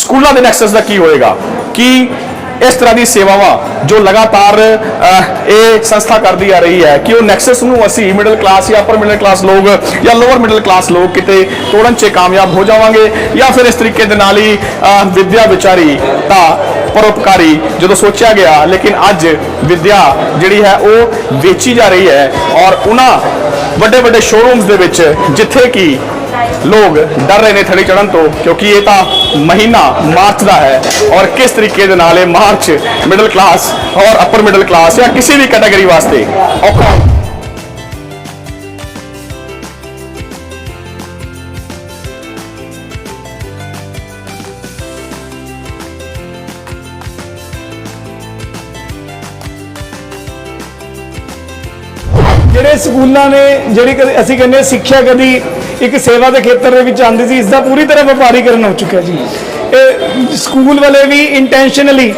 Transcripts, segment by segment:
ਸਕੂਲਾਂ ਦੇ ਨੈਕਸਸ ਦਾ ਕੀ ਹੋਏਗਾ? ਕਿ ਇਸ ਤਰ੍ਹਾਂ ਦੀ ਸੇਵਾਵਾਂ ਜੋ ਲਗਾਤਾਰ ਇਹ ਸੰਸਥਾ ਕਰਦੀ ਆ ਰਹੀ ਹੈ ਕਿ ਉਹ ਨੈਕਸਸ ਨੂੰ ਅਸੀਂ ਮਿਡਲ ਕਲਾਸ ਜਾਂ ਅਪਰ ਮਿਡਲ ਕਲਾਸ ਲੋਕ ਜਾਂ ਲੋਅਰ ਮਿਡਲ ਕਲਾਸ ਲੋਕ ਕਿਤੇ ਤੋੜਨ 'ਚ ਕਾਮਯਾਬ ਹੋ ਜਾਵਾਂਗੇ ਜਾਂ ਫਿਰ ਇਸ ਤਰੀਕੇ ਦੇ ਨਾਲ ਹੀ ਅਹ, ਵਿਦਿਆ ਵਿਚਾਰੀ ਤਾਂ ਪਰਉਪਕਾਰੀ ਜਦੋਂ ਸੋਚਿਆ ਗਿਆ ਲੇਕਿਨ ਅੱਜ ਵਿਦਿਆ ਜਿਹੜੀ ਹੈ ਉਹ ਵੇਚੀ ਜਾ ਰਹੀ ਹੈ ਔਰ ਉਹਨਾਂ ਵੱਡੇ ਵੱਡੇ ਸ਼ੋਰੂਮਸ ਦੇ ਵਿੱਚ ਜਿੱਥੇ ਕਿ ਲੋਕ ਡਰ ਰਹੇ ਨੇ ਥੜੇ ਚੜਨ ਤੋਂ ਕਿਉਂਕਿ ਇਹ ਤਾਂ ਮਹੀਨਾ ਮਾਰਚ ਦਾ ਹੈ ਔਰ ਕਿਸ ਤਰੀਕੇ ਦੇ ਨਾਲ ਇਹ ਮਾਰਚ ਮਿਡਲ ਕਲਾਸ ਔਰ ਅਪਰ ਮਿਡਲ ਕਲਾਸ ਜਾਂ ਕਿਸੇ ਵੀ ਕੈਟਾਗਰੀ ਵਾਸਤੇ ਔਖਾ ਜਿਹੜੇ ਸਕੂਲਾਂ ਨੇ, ਜਿਹੜੀ ਕਦੇ ਅਸੀਂ ਕਹਿੰਦੇ ਸਿੱਖਿਆ ਕਦੀ ਇੱਕ ਸੇਵਾ ਦੇ ਖੇਤਰ ਦੇ ਵਿੱਚ ਆਉਂਦੀ ਸੀ ਇਸ ਦਾ ਪੂਰੀ ਤਰ੍ਹਾਂ ਵਪਾਰੀਕਰਨ ਹੋ ਚੁੱਕਿਆ ਜੀ। ਇਹ ਸਕੂਲ ਵਾਲੇ ਵੀ ਇੰਟੈਂਸ਼ਨਲੀ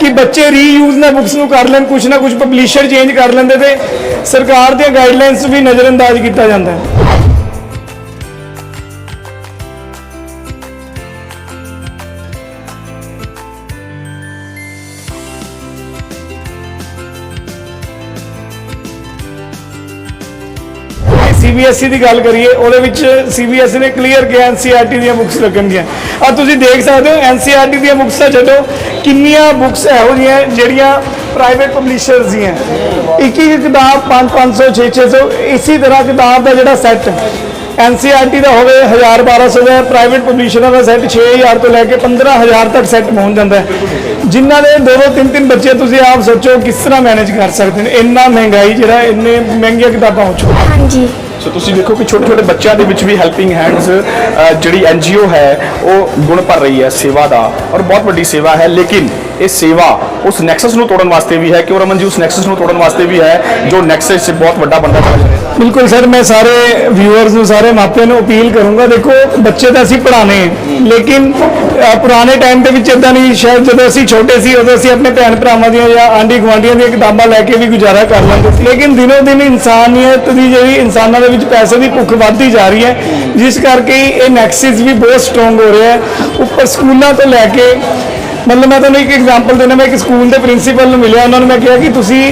ਕਿ ਬੱਚੇ ਰੀਯੂਜ਼ ਨਾ ਬੁੱਕਸ ਨੂੰ ਕਰ ਲੈਣ ਕੁਝ ਨਾ ਕੁਝ ਪਬਲਿਸ਼ਰ ਚੇਂਜ ਕਰ ਲੈਂਦੇ ਤੇ ਸਰਕਾਰ ਦੀਆਂ ਗਾਈਡਲਾਈਨਸ ਵੀ ਨਜ਼ਰਅੰਦਾਜ਼ ਕੀਤਾ ਜਾਂਦਾ ਹੈ। ਸੀਬੀਐਸਈ E ਦੀ ਗੱਲ ਕਰੀਏ, ਉਹਦੇ ਵਿੱਚ ਸੀਬੀਐਸਈ ਨੇ ਕਲੀਅਰ ਕਿਹਾ ਐਨਸੀਆਰਟੀ ਦੀਆਂ ਬੁੱਕਸ ਲੱਗਣਗੀਆਂ। ਆ ਤੁਸੀਂ ਦੇਖ ਸਕਦੇ ਹੋ ਐਨਸੀਆਰਟੀ ਦੀਆਂ ਬੁੱਕਸ ਤਾਂ ਛੱਡੋ, ਕਿੰਨੀਆਂ ਬੁੱਕਸ ਇਹੋ ਜਿਹੀਆਂ ਜਿਹੜੀਆਂ ਪ੍ਰਾਈਵੇਟ ਪਬਲਿਸ਼ਰਸ ਦੀਆਂ। ਇੱਕ ਇੱਕ ਕਿਤਾਬ 5 500 6 600 ਇਸੇ ਤਰ੍ਹਾਂ ਕਿਤਾਬ ਦਾ ਜਿਹੜਾ ਸੈੱਟ ਐਨਸੀਆਰਟੀ ਦਾ ਹੋਵੇ 1000 1200 ਦਾ ਪ੍ਰਾਈਵੇਟ ਪਬਲਿਸ਼ਰਾਂ ਦਾ ਸੈੱਟ 6000 ਤੋਂ ਲੈ ਕੇ 15000 ਤੱਕ ਸੈੱਟ ਪਹੁੰਚ ਜਾਂਦਾ ਹੈ। ਜਿਨ੍ਹਾਂ ਦੇ ਦੋ ਦੋ, ਤਿੰਨ ਤਿੰਨ ਬੱਚੇ ਤੁਸੀਂ ਆਪ ਸੋਚੋ ਕਿਸ ਤਰ੍ਹਾਂ ਮੈਨੇਜ ਕਰ ਸਕਦੇ ਨੇ। ਇੰਨਾ ਮਹਿੰਗਾਈ ਜਿਹੜਾ, ਇੰਨੇ ਮਹਿੰਗੀਆਂ ਕਿਤਾਬਾਂ ਹੋ ਚੁੱਕੀਆਂ। ਹਾਂਜੀ। ਸੋ ਤੁਸੀਂ ਦੇਖੋ ਕਿ ਛੋਟੇ ਛੋਟੇ ਬੱਚਿਆਂ ਦੇ ਵਿੱਚ ਵੀ ਹੈਲਪਿੰਗ ਹੈਂਡਸ ਜਿਹੜੀ ਐਨਜੀਓ ਹੈ, ਉਹ ਗੁਣ ਭਰ ਰਹੀ ਹੈ ਸੇਵਾ ਦਾ ਔਰ ਬਹੁਤ ਵੱਡੀ ਸੇਵਾ ਹੈ। ਲੇਕਿਨ ਇਹ ਸੇਵਾ ਉਸ ਨੈਕਸਸ ਨੂੰ ਤੋੜਨ ਵਾਸਤੇ ਵੀ ਹੈ, ਕਿਉਂ ਰਮਨ ਜੀ ਉਸ ਨੈਕਸਸ ਨੂੰ ਤੋੜਨ ਵਾਸਤੇ ਵੀ ਹੈ, ਜੋ ਨੈਕਸਸ 'ਚ ਬਹੁਤ ਵੱਡਾ ਬੰਦਾ ਚੱਲ ਰਿਹਾ ਬਿਲਕੁਲ ਸਰ, ਮੈਂ ਸਾਰੇ ਵਿਊਅਰਸ ਨੂੰ, ਸਾਰੇ ਮਾਪਿਆਂ ਨੂੰ ਅਪੀਲ ਕਰੂੰਗਾ, ਦੇਖੋ, ਬੱਚੇ ਤਾਂ ਅਸੀਂ ਪੜ੍ਹਾਣੇ ਲੇਕਿਨ ਪੁਰਾਣੇ ਟਾਈਮ ਦੇ ਵਿੱਚ ਇਦਾਂ ਨਹੀਂ, ਸ਼ਾਇਦ ਜਦੋਂ ਅਸੀਂ ਛੋਟੇ ਸੀ, ਉਦੋਂ ਅਸੀਂ ਆਪਣੇ ਭੈਣ ਭਰਾਵਾਂ ਦੀਆਂ ਜਾਂ ਆਂਢੀ ਗੁਆਂਢੀਆਂ ਦੀਆਂ ਕਿਤਾਬਾਂ ਲੈ ਕੇ ਵੀ ਗੁਜ਼ਾਰਾ ਕਰ ਲੈਂਦੇ ਸੀ। ਲੇਕਿਨ ਦਿਨੋ ਦਿਨ ਇਨਸਾਨੀਅਤ ਦੀ ਜਿਹੜੀ ਇਨਸਾਨਾਂ ਦੇ ਵਿੱਚ ਪੈਸੇ ਦੀ ਭੁੱਖ ਵੱਧਦੀ ਜਾ ਰਹੀ ਹੈ, ਜਿਸ ਕਰਕੇ ਇਹ ਨੈਕਸਿਸ ਵੀ ਬਹੁਤ ਸਟਰੋਂਗ ਹੋ ਰਿਹਾ ਹੈ। ਉੱਪਰ ਸਕੂਲਾਂ ਤੋਂ ਲੈ ਕੇ ਮਤਲਬ ਮੈਂ ਤੁਹਾਨੂੰ ਇੱਕ ਐਗਜ਼ਾਮਪਲ ਦੇਣਾ ਮੈਂ ਇੱਕ ਸਕੂਲ ਦੇ ਪ੍ਰਿੰਸੀਪਲ ਨੂੰ ਮਿਲਿਆ, ਉਹਨਾਂ ਨੂੰ ਮੈਂ ਕਿਹਾ ਕਿ ਤੁਸੀਂ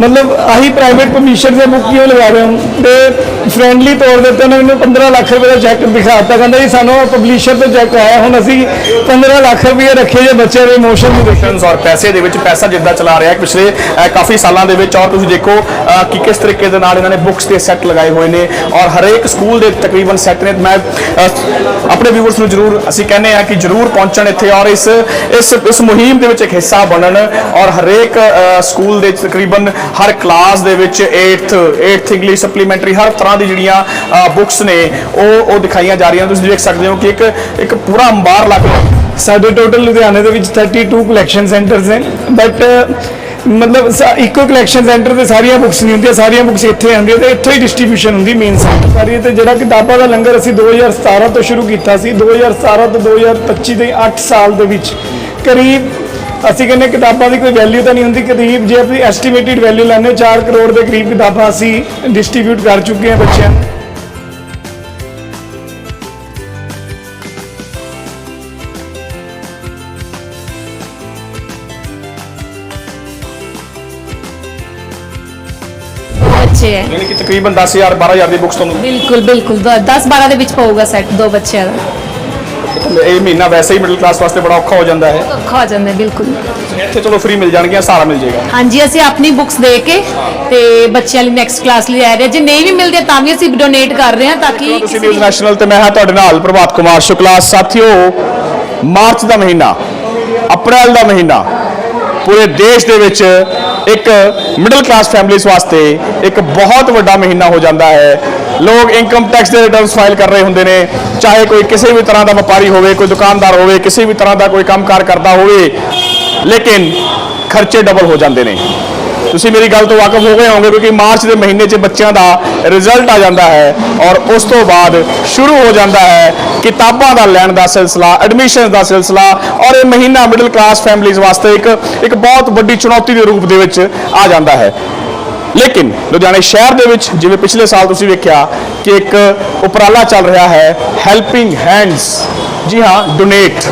ਮਤਲਬ ਆਹੀ ਪ੍ਰਾਈਵੇਟ ਪਬਲਿਸ਼ਰ ਦੇ ਬੁੱਕ ਕਿਉਂ ਲਗਾ ਰਹੇ ਹੋ? ਤੇ ਫ੍ਰੈਂਡਲੀ ਤੌਰ ਦੇ ਉੱਤੇ ਉਹਨੇ ਮੈਨੂੰ 15 ਲੱਖ ਰੁਪਏ ਦਾ ਚੈੱਕ ਦਿਖਾ ਦਿੱਤਾ। ਕਹਿੰਦਾ ਜੀ ਸਾਨੂੰ ਪਬਲਿਸ਼ਰ ਤੋਂ ਚੈੱਕ ਆਇਆ ਹੁਣ ਅਸੀਂ 15 ਲੱਖ ਰੁਪਏ ਰੱਖੇ ਜੇ ਬੱਚਿਆਂ ਦੇ ਇਮੋਸ਼ਨ ਨੂੰ ਦੇਖਣ। ਔਰ ਪੈਸੇ ਦੇ ਵਿੱਚ ਪੈਸਾ ਜਿੱਦਾਂ ਚਲਾ ਰਿਹਾ ਹੈ ਪਿਛਲੇ ਅਹ, ਕਾਫੀ ਸਾਲਾਂ ਦੇ ਵਿੱਚ। ਔਰ ਤੁਸੀਂ ਦੇਖੋ ਅਹ, ਕਿ ਕਿਸ ਤਰੀਕੇ ਦੇ ਨਾਲ ਇਹਨਾਂ ਨੇ ਬੁੱਕਸ ਦੇ ਸੈੱਟ ਲਗਾਏ ਹੋਏ ਨੇ। ਔਰ ਹਰੇਕ ਸਕੂਲ ਦੇ ਤਕਰੀਬਨ ਸੈੱਟ ਨੇ। ਮੈਂ ਅਹ, ਆਪਣੇ ਵਿਊਅਰਸ ਨੂੰ ਜਰੂਰ ਅਸੀਂ ਕਹਿੰਦੇ ਆ ਕਿ ਜਰੂਰ ਪਹੁੰਚਣ ਇੱਥੇ ਔਰ ਇਸ ਇਸ ਇਸ ਮੁਹਿੰਮ ਦੇ ਵਿੱਚ ਇੱਕ ਹਿੱਸਾ ਬਣਨ। ਔਰ ਹਰੇਕ ਅਹ, ਸਕੂਲ ਦੇ ਤਕਰੀਬਨ ਹਰ ਕਲਾਸ ਦੇ ਵਿੱਚ 8th 8th ਇੰਗਲਿਸ਼ ਸਪਲੀਮੈਂਟਰੀ ਹਰ ਤਰ੍ਹਾਂ ਦੀ ਜਿਹੜੀਆਂ ਬੁੱਕਸ ਨੇ, ਉਹ ਉਹ ਦਿਖਾਈਆਂ ਜਾ ਰਹੀਆਂ। ਤੁਸੀਂ ਦੇਖ ਸਕਦੇ ਹੋ ਕਿ ਇੱਕ ਇੱਕ ਪੂਰਾ ਅੰਬਾਰ ਲੱਗ ਸਾਡੇ ਟੋਟਲ ਲੁਧਿਆਣੇ ਦੇ ਵਿੱਚ 32 ਕਲੈਕਸ਼ਨ ਸੈਂਟਰਸ ਨੇ ਬਟ ਮਤਲਬ ਸਾ- ਇੱਕੋ ਕਲੈਕਸ਼ਨ ਸੈਂਟਰ ਤੇ ਸਾਰੀਆਂ ਬੁੱਕਸ ਨਹੀਂ ਹੁੰਦੀਆਂ, ਸਾਰੀਆਂ ਬੁੱਕਸ ਇੱਥੇ ਆਉਂਦੀਆਂ ਤੇ ਇੱਥੋਂ ਹੀ ਡਿਸਟ੍ਰੀਬਿਊਸ਼ਨ ਹੁੰਦੀ ਮੇਨ ਸੈਂਟਰ ਸਾਰੀ। ਤੇ ਜਿਹੜਾ ਕਿਤਾਬਾਂ ਦਾ ਲੰਗਰ ਅਸੀਂ 2017 ਤੋਂ ਸ਼ੁਰੂ ਕੀਤਾ ਸੀ 2017 ਤੋਂ 2025 ਦੇ 8 ਸਾਲ ਦੇ ਵਿੱਚ, ਕਰੀਬ ਅਸੀਂ ਕਹਿੰਦੇ ਕਿਤਾਬਾਂ ਦੀ ਕੋਈ ਵੈਲਿਊ ਤਾਂ ਨਹੀਂ ਹੁੰਦੀ ਕਰੀਬ ਜੇ ਅਸੀਂ ਐਸਟੀਮੇਟਿਡ ਵੈਲਿਊ ਲੈਂਦੇ 4 ਕਰੋੜ ਦੇ ਕਰੀਬ ਕਿਤਾਬਾਂ ਅਸੀਂ ਡਿਸਟ੍ਰੀਬਿਊਟ ਕਰ ਚੁੱਕੇ ਹਾਂ ਬੱਚਿਆਂ ਨੂੰ। ਬੱਚੇ ਹੈ। ਯਾਨੀ ਕਿ ਤਕਰੀਬਨ 10000 12000 ਦੀ ਬੁੱਕਸ ਤੁਹਾਨੂੰ ਬਿਲਕੁਲ ਬਿਲਕੁਲ। 10 12 ਦੇ ਵਿੱਚ ਪਊਗਾ ਸੈੱਟ ਦੋ ਬੱਚਿਆਂ ਦਾ। ਇਹ ਮਹੀਨਾ ਵੈਸੇ ਹੀ ਮਿਡਲ ਕਲਾਸ ਵਾਸਤੇ ਬੜਾ ਔਖਾ ਹੋ ਜਾਂਦਾ ਹੈ। ਔਖਾ ਹੋ ਜਾਂਦਾ ਹੈ, ਬਿਲਕੁਲ। ਇੱਥੇ ਚਲੋ ਫ੍ਰੀ ਮਿਲ ਜਾਣਗੀਆਂ ਸਾਰਾ ਮਿਲ ਜਾਏਗਾ। ਹਾਂਜੀ ਅਸੀਂ ਆਪਣੀ ਬੁੱਕਸ ਦੇ ਕੇ ਤੇ ਬੱਚਿਆਂ ਲਈ ਨੈਕਸਟ ਕਲਾਸ ਲਈ ਆ ਰਹੇ ਹਾਂ। ਜੇ ਨਹੀਂ ਵੀ ਮਿਲਦੇ ਤਾਂ ਵੀ ਅਸੀਂ ਡੋਨੇਟ ਕਰ ਰਹੇ ਹਾਂ ਤਾਂ ਕਿ ਤੁਸੀਂ ਨਿਊਜ਼ ਨੈਸ਼ਨਲ ਤੇ ਮੈਂ ਹਾਂ ਤੁਹਾਡੇ ਨਾਲ ਪ੍ਰਭਾਤ ਕੁਮਾਰ ਸ਼ੁਕਲਾ। ਸਾਥੀਓ ਮਾਰਚ ਦਾ ਮਹੀਨਾ ਅਪ੍ਰੈਲ ਦਾ ਮਹੀਨਾ ਪੂਰੇ ਦੇਸ਼ ਦੇ ਵਿੱਚ ਇੱਕ ਮਿਡਲ ਕਲਾਸ ਫੈਮਿਲੀਜ਼ ਵਾਸਤੇ ਇੱਕ ਬਹੁਤ ਵੱਡਾ ਮਹੀਨਾ ਹੋ ਜਾਂਦਾ ਹੈ। ਲੋਕ ਇਨਕਮ ਟੈਕਸ ਦੇ ਰਿਟਰਨਸ ਫਾਈਲ ਕਰ ਰਹੇ ਹੁੰਦੇ ਨੇ। ਚਾਹੇ ਕੋਈ ਕਿਸੇ ਵੀ ਤਰ੍ਹਾਂ ਦਾ ਵਪਾਰੀ ਹੋਵੇ, ਕੋਈ ਦੁਕਾਨਦਾਰ ਹੋਵੇ, ਕਿਸੇ ਵੀ ਤਰ੍ਹਾਂ ਦਾ ਕੋਈ ਕੰਮਕਾਰ ਕਰਦਾ ਹੋਵੇ, ਲੇਕਿਨ ਖਰਚੇ ਡਬਲ ਹੋ ਜਾਂਦੇ ਨੇ। ਤੁਸੀਂ ਮੇਰੀ ਗੱਲ ਤੋਂ ਵਾਕਫ ਹੋ ਗਏ ਹੋਵੋਗੇ ਕਿਉਂਕਿ ਮਾਰਚ ਦੇ ਮਹੀਨੇ 'ਚ ਬੱਚਿਆਂ ਦਾ ਰਿਜ਼ਲਟ ਆ ਜਾਂਦਾ ਹੈ ਔਰ ਉਸ ਤੋਂ ਬਾਅਦ ਸ਼ੁਰੂ ਹੋ ਜਾਂਦਾ ਹੈ ਕਿਤਾਬਾਂ ਦਾ ਲੈਣ ਦਾ ਸਿਲਸਿਲਾ ਐਡਮਿਸ਼ਨ ਦਾ ਸਿਲਸਿਲਾ ਔਰ ਇਹ ਮਹੀਨਾ ਮਿਡਲ ਕਲਾਸ ਫੈਮਿਲੀਜ਼ ਵਾਸਤੇ ਇੱਕ ਇੱਕ ਬਹੁਤ ਵੱਡੀ ਚੁਣੌਤੀ ਦੇ ਰੂਪ ਦੇ ਵਿੱਚ ਆ ਜਾਂਦਾ ਹੈ। ਲੇਕਿਨ ਲੁਧਿਆਣੇ ਸ਼ਹਿਰ ਦੇ ਵਿੱਚ ਜਿਵੇਂ ਪਿਛਲੇ ਸਾਲ ਤੁਸੀਂ ਵੇਖਿਆ ਕਿ ਇੱਕ ਉਪਰਾਲਾ ਚੱਲ ਰਿਹਾ ਹੈ ਹੈਲਪਿੰਗ ਹੈਂਡਸ ਜੀ ਹਾਂ ਡੋਨੇਟ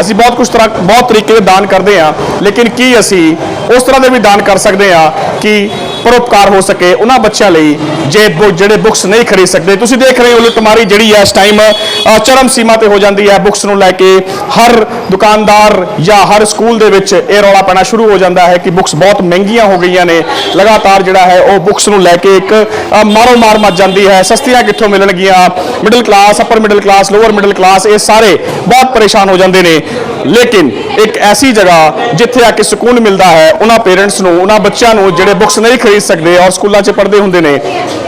ਅਸੀਂ ਬਹੁਤ ਕੁਝ ਤਰ੍ਹਾਂ, ਬਹੁਤ ਤਰੀਕੇ ਦੇ ਦਾਨ ਕਰਦੇ ਹਾਂ, ਲੇਕਿਨ ਕੀ ਅਸੀਂ ਉਸ ਤਰ੍ਹਾਂ ਦੇ ਵੀ ਦਾਨ ਕਰ ਸਕਦੇ ਹਾਂ ਕਿ ਪਰਉਪਕਾਰ ਹੋ ਸਕੇ ਉਹਨਾਂ ਬੱਚਿਆਂ ਲਈ ਜੇ ਬੁ- ਜਿਹੜੇ ਬੁੱਕਸ ਨਹੀਂ ਖਰੀਦ ਸਕਦੇ। ਤੁਸੀਂ ਦੇਖ ਰਹੇ ਹੋ ਲੁੱਟਮਾਰੀ ਜਿਹੜੀ ਹੈ ਇਸ ਟਾਈਮ ਚਰਮ ਸੀਮਾ ਤੇ ਹੋ ਜਾਂਦੀ ਹੈ ਬੁੱਕਸ ਨੂੰ ਲੈ ਕੇ। ਹਰ ਦੁਕਾਨਦਾਰ ਜਾਂ ਹਰ ਸਕੂਲ ਦੇ ਵਿੱਚ ਇਹ ਰੌਲਾ ਪੈਣਾ ਸ਼ੁਰੂ ਹੋ ਜਾਂਦਾ ਹੈ ਕਿ ਬੁੱਕਸ ਬਹੁਤ ਮਹਿੰਗੀਆਂ ਹੋ ਗਈਆਂ ਨੇ। ਲਗਾਤਾਰ ਜਿਹੜਾ ਹੈ ਉਹ ਬੁੱਕਸ ਨੂੰ ਲੈ ਕੇ ਇੱਕ ਮਾਰੋ ਮਾਰ ਮੱਚ ਜਾਂਦੀ ਹੈ। ਸਸਤੀਆਂ ਕਿੱਥੋਂ ਮਿਲਣਗੀਆਂ? Middle class upper middle class lower middle class ਇਹ ਸਾਰੇ ਬਹੁਤ ਪਰੇਸ਼ਾਨ ਹੋ ਜਾਂਦੇ ਨੇ। ਲੇਕਿਨ ਇੱਕ ਐਸੀ ਜਗ੍ਹਾ ਜਿੱਥੇ ਆ ਕੇ ਸਕੂਨ ਮਿਲਦਾ ਹੈ, ਉਹਨਾਂ ਪੇਰੈਂਟਸ ਨੂੰ, ਉਹਨਾਂ ਬੱਚਿਆਂ ਨੂੰ ਜਿਹੜੇ ਬੁੱਕਸ ਨਹੀਂ ਖਰੀਦ ਸਕਦੇ ਔਰ ਸਕੂਲਾਂ 'ਚ ਪੜ੍ਹਦੇ ਹੁੰਦੇ ਨੇ,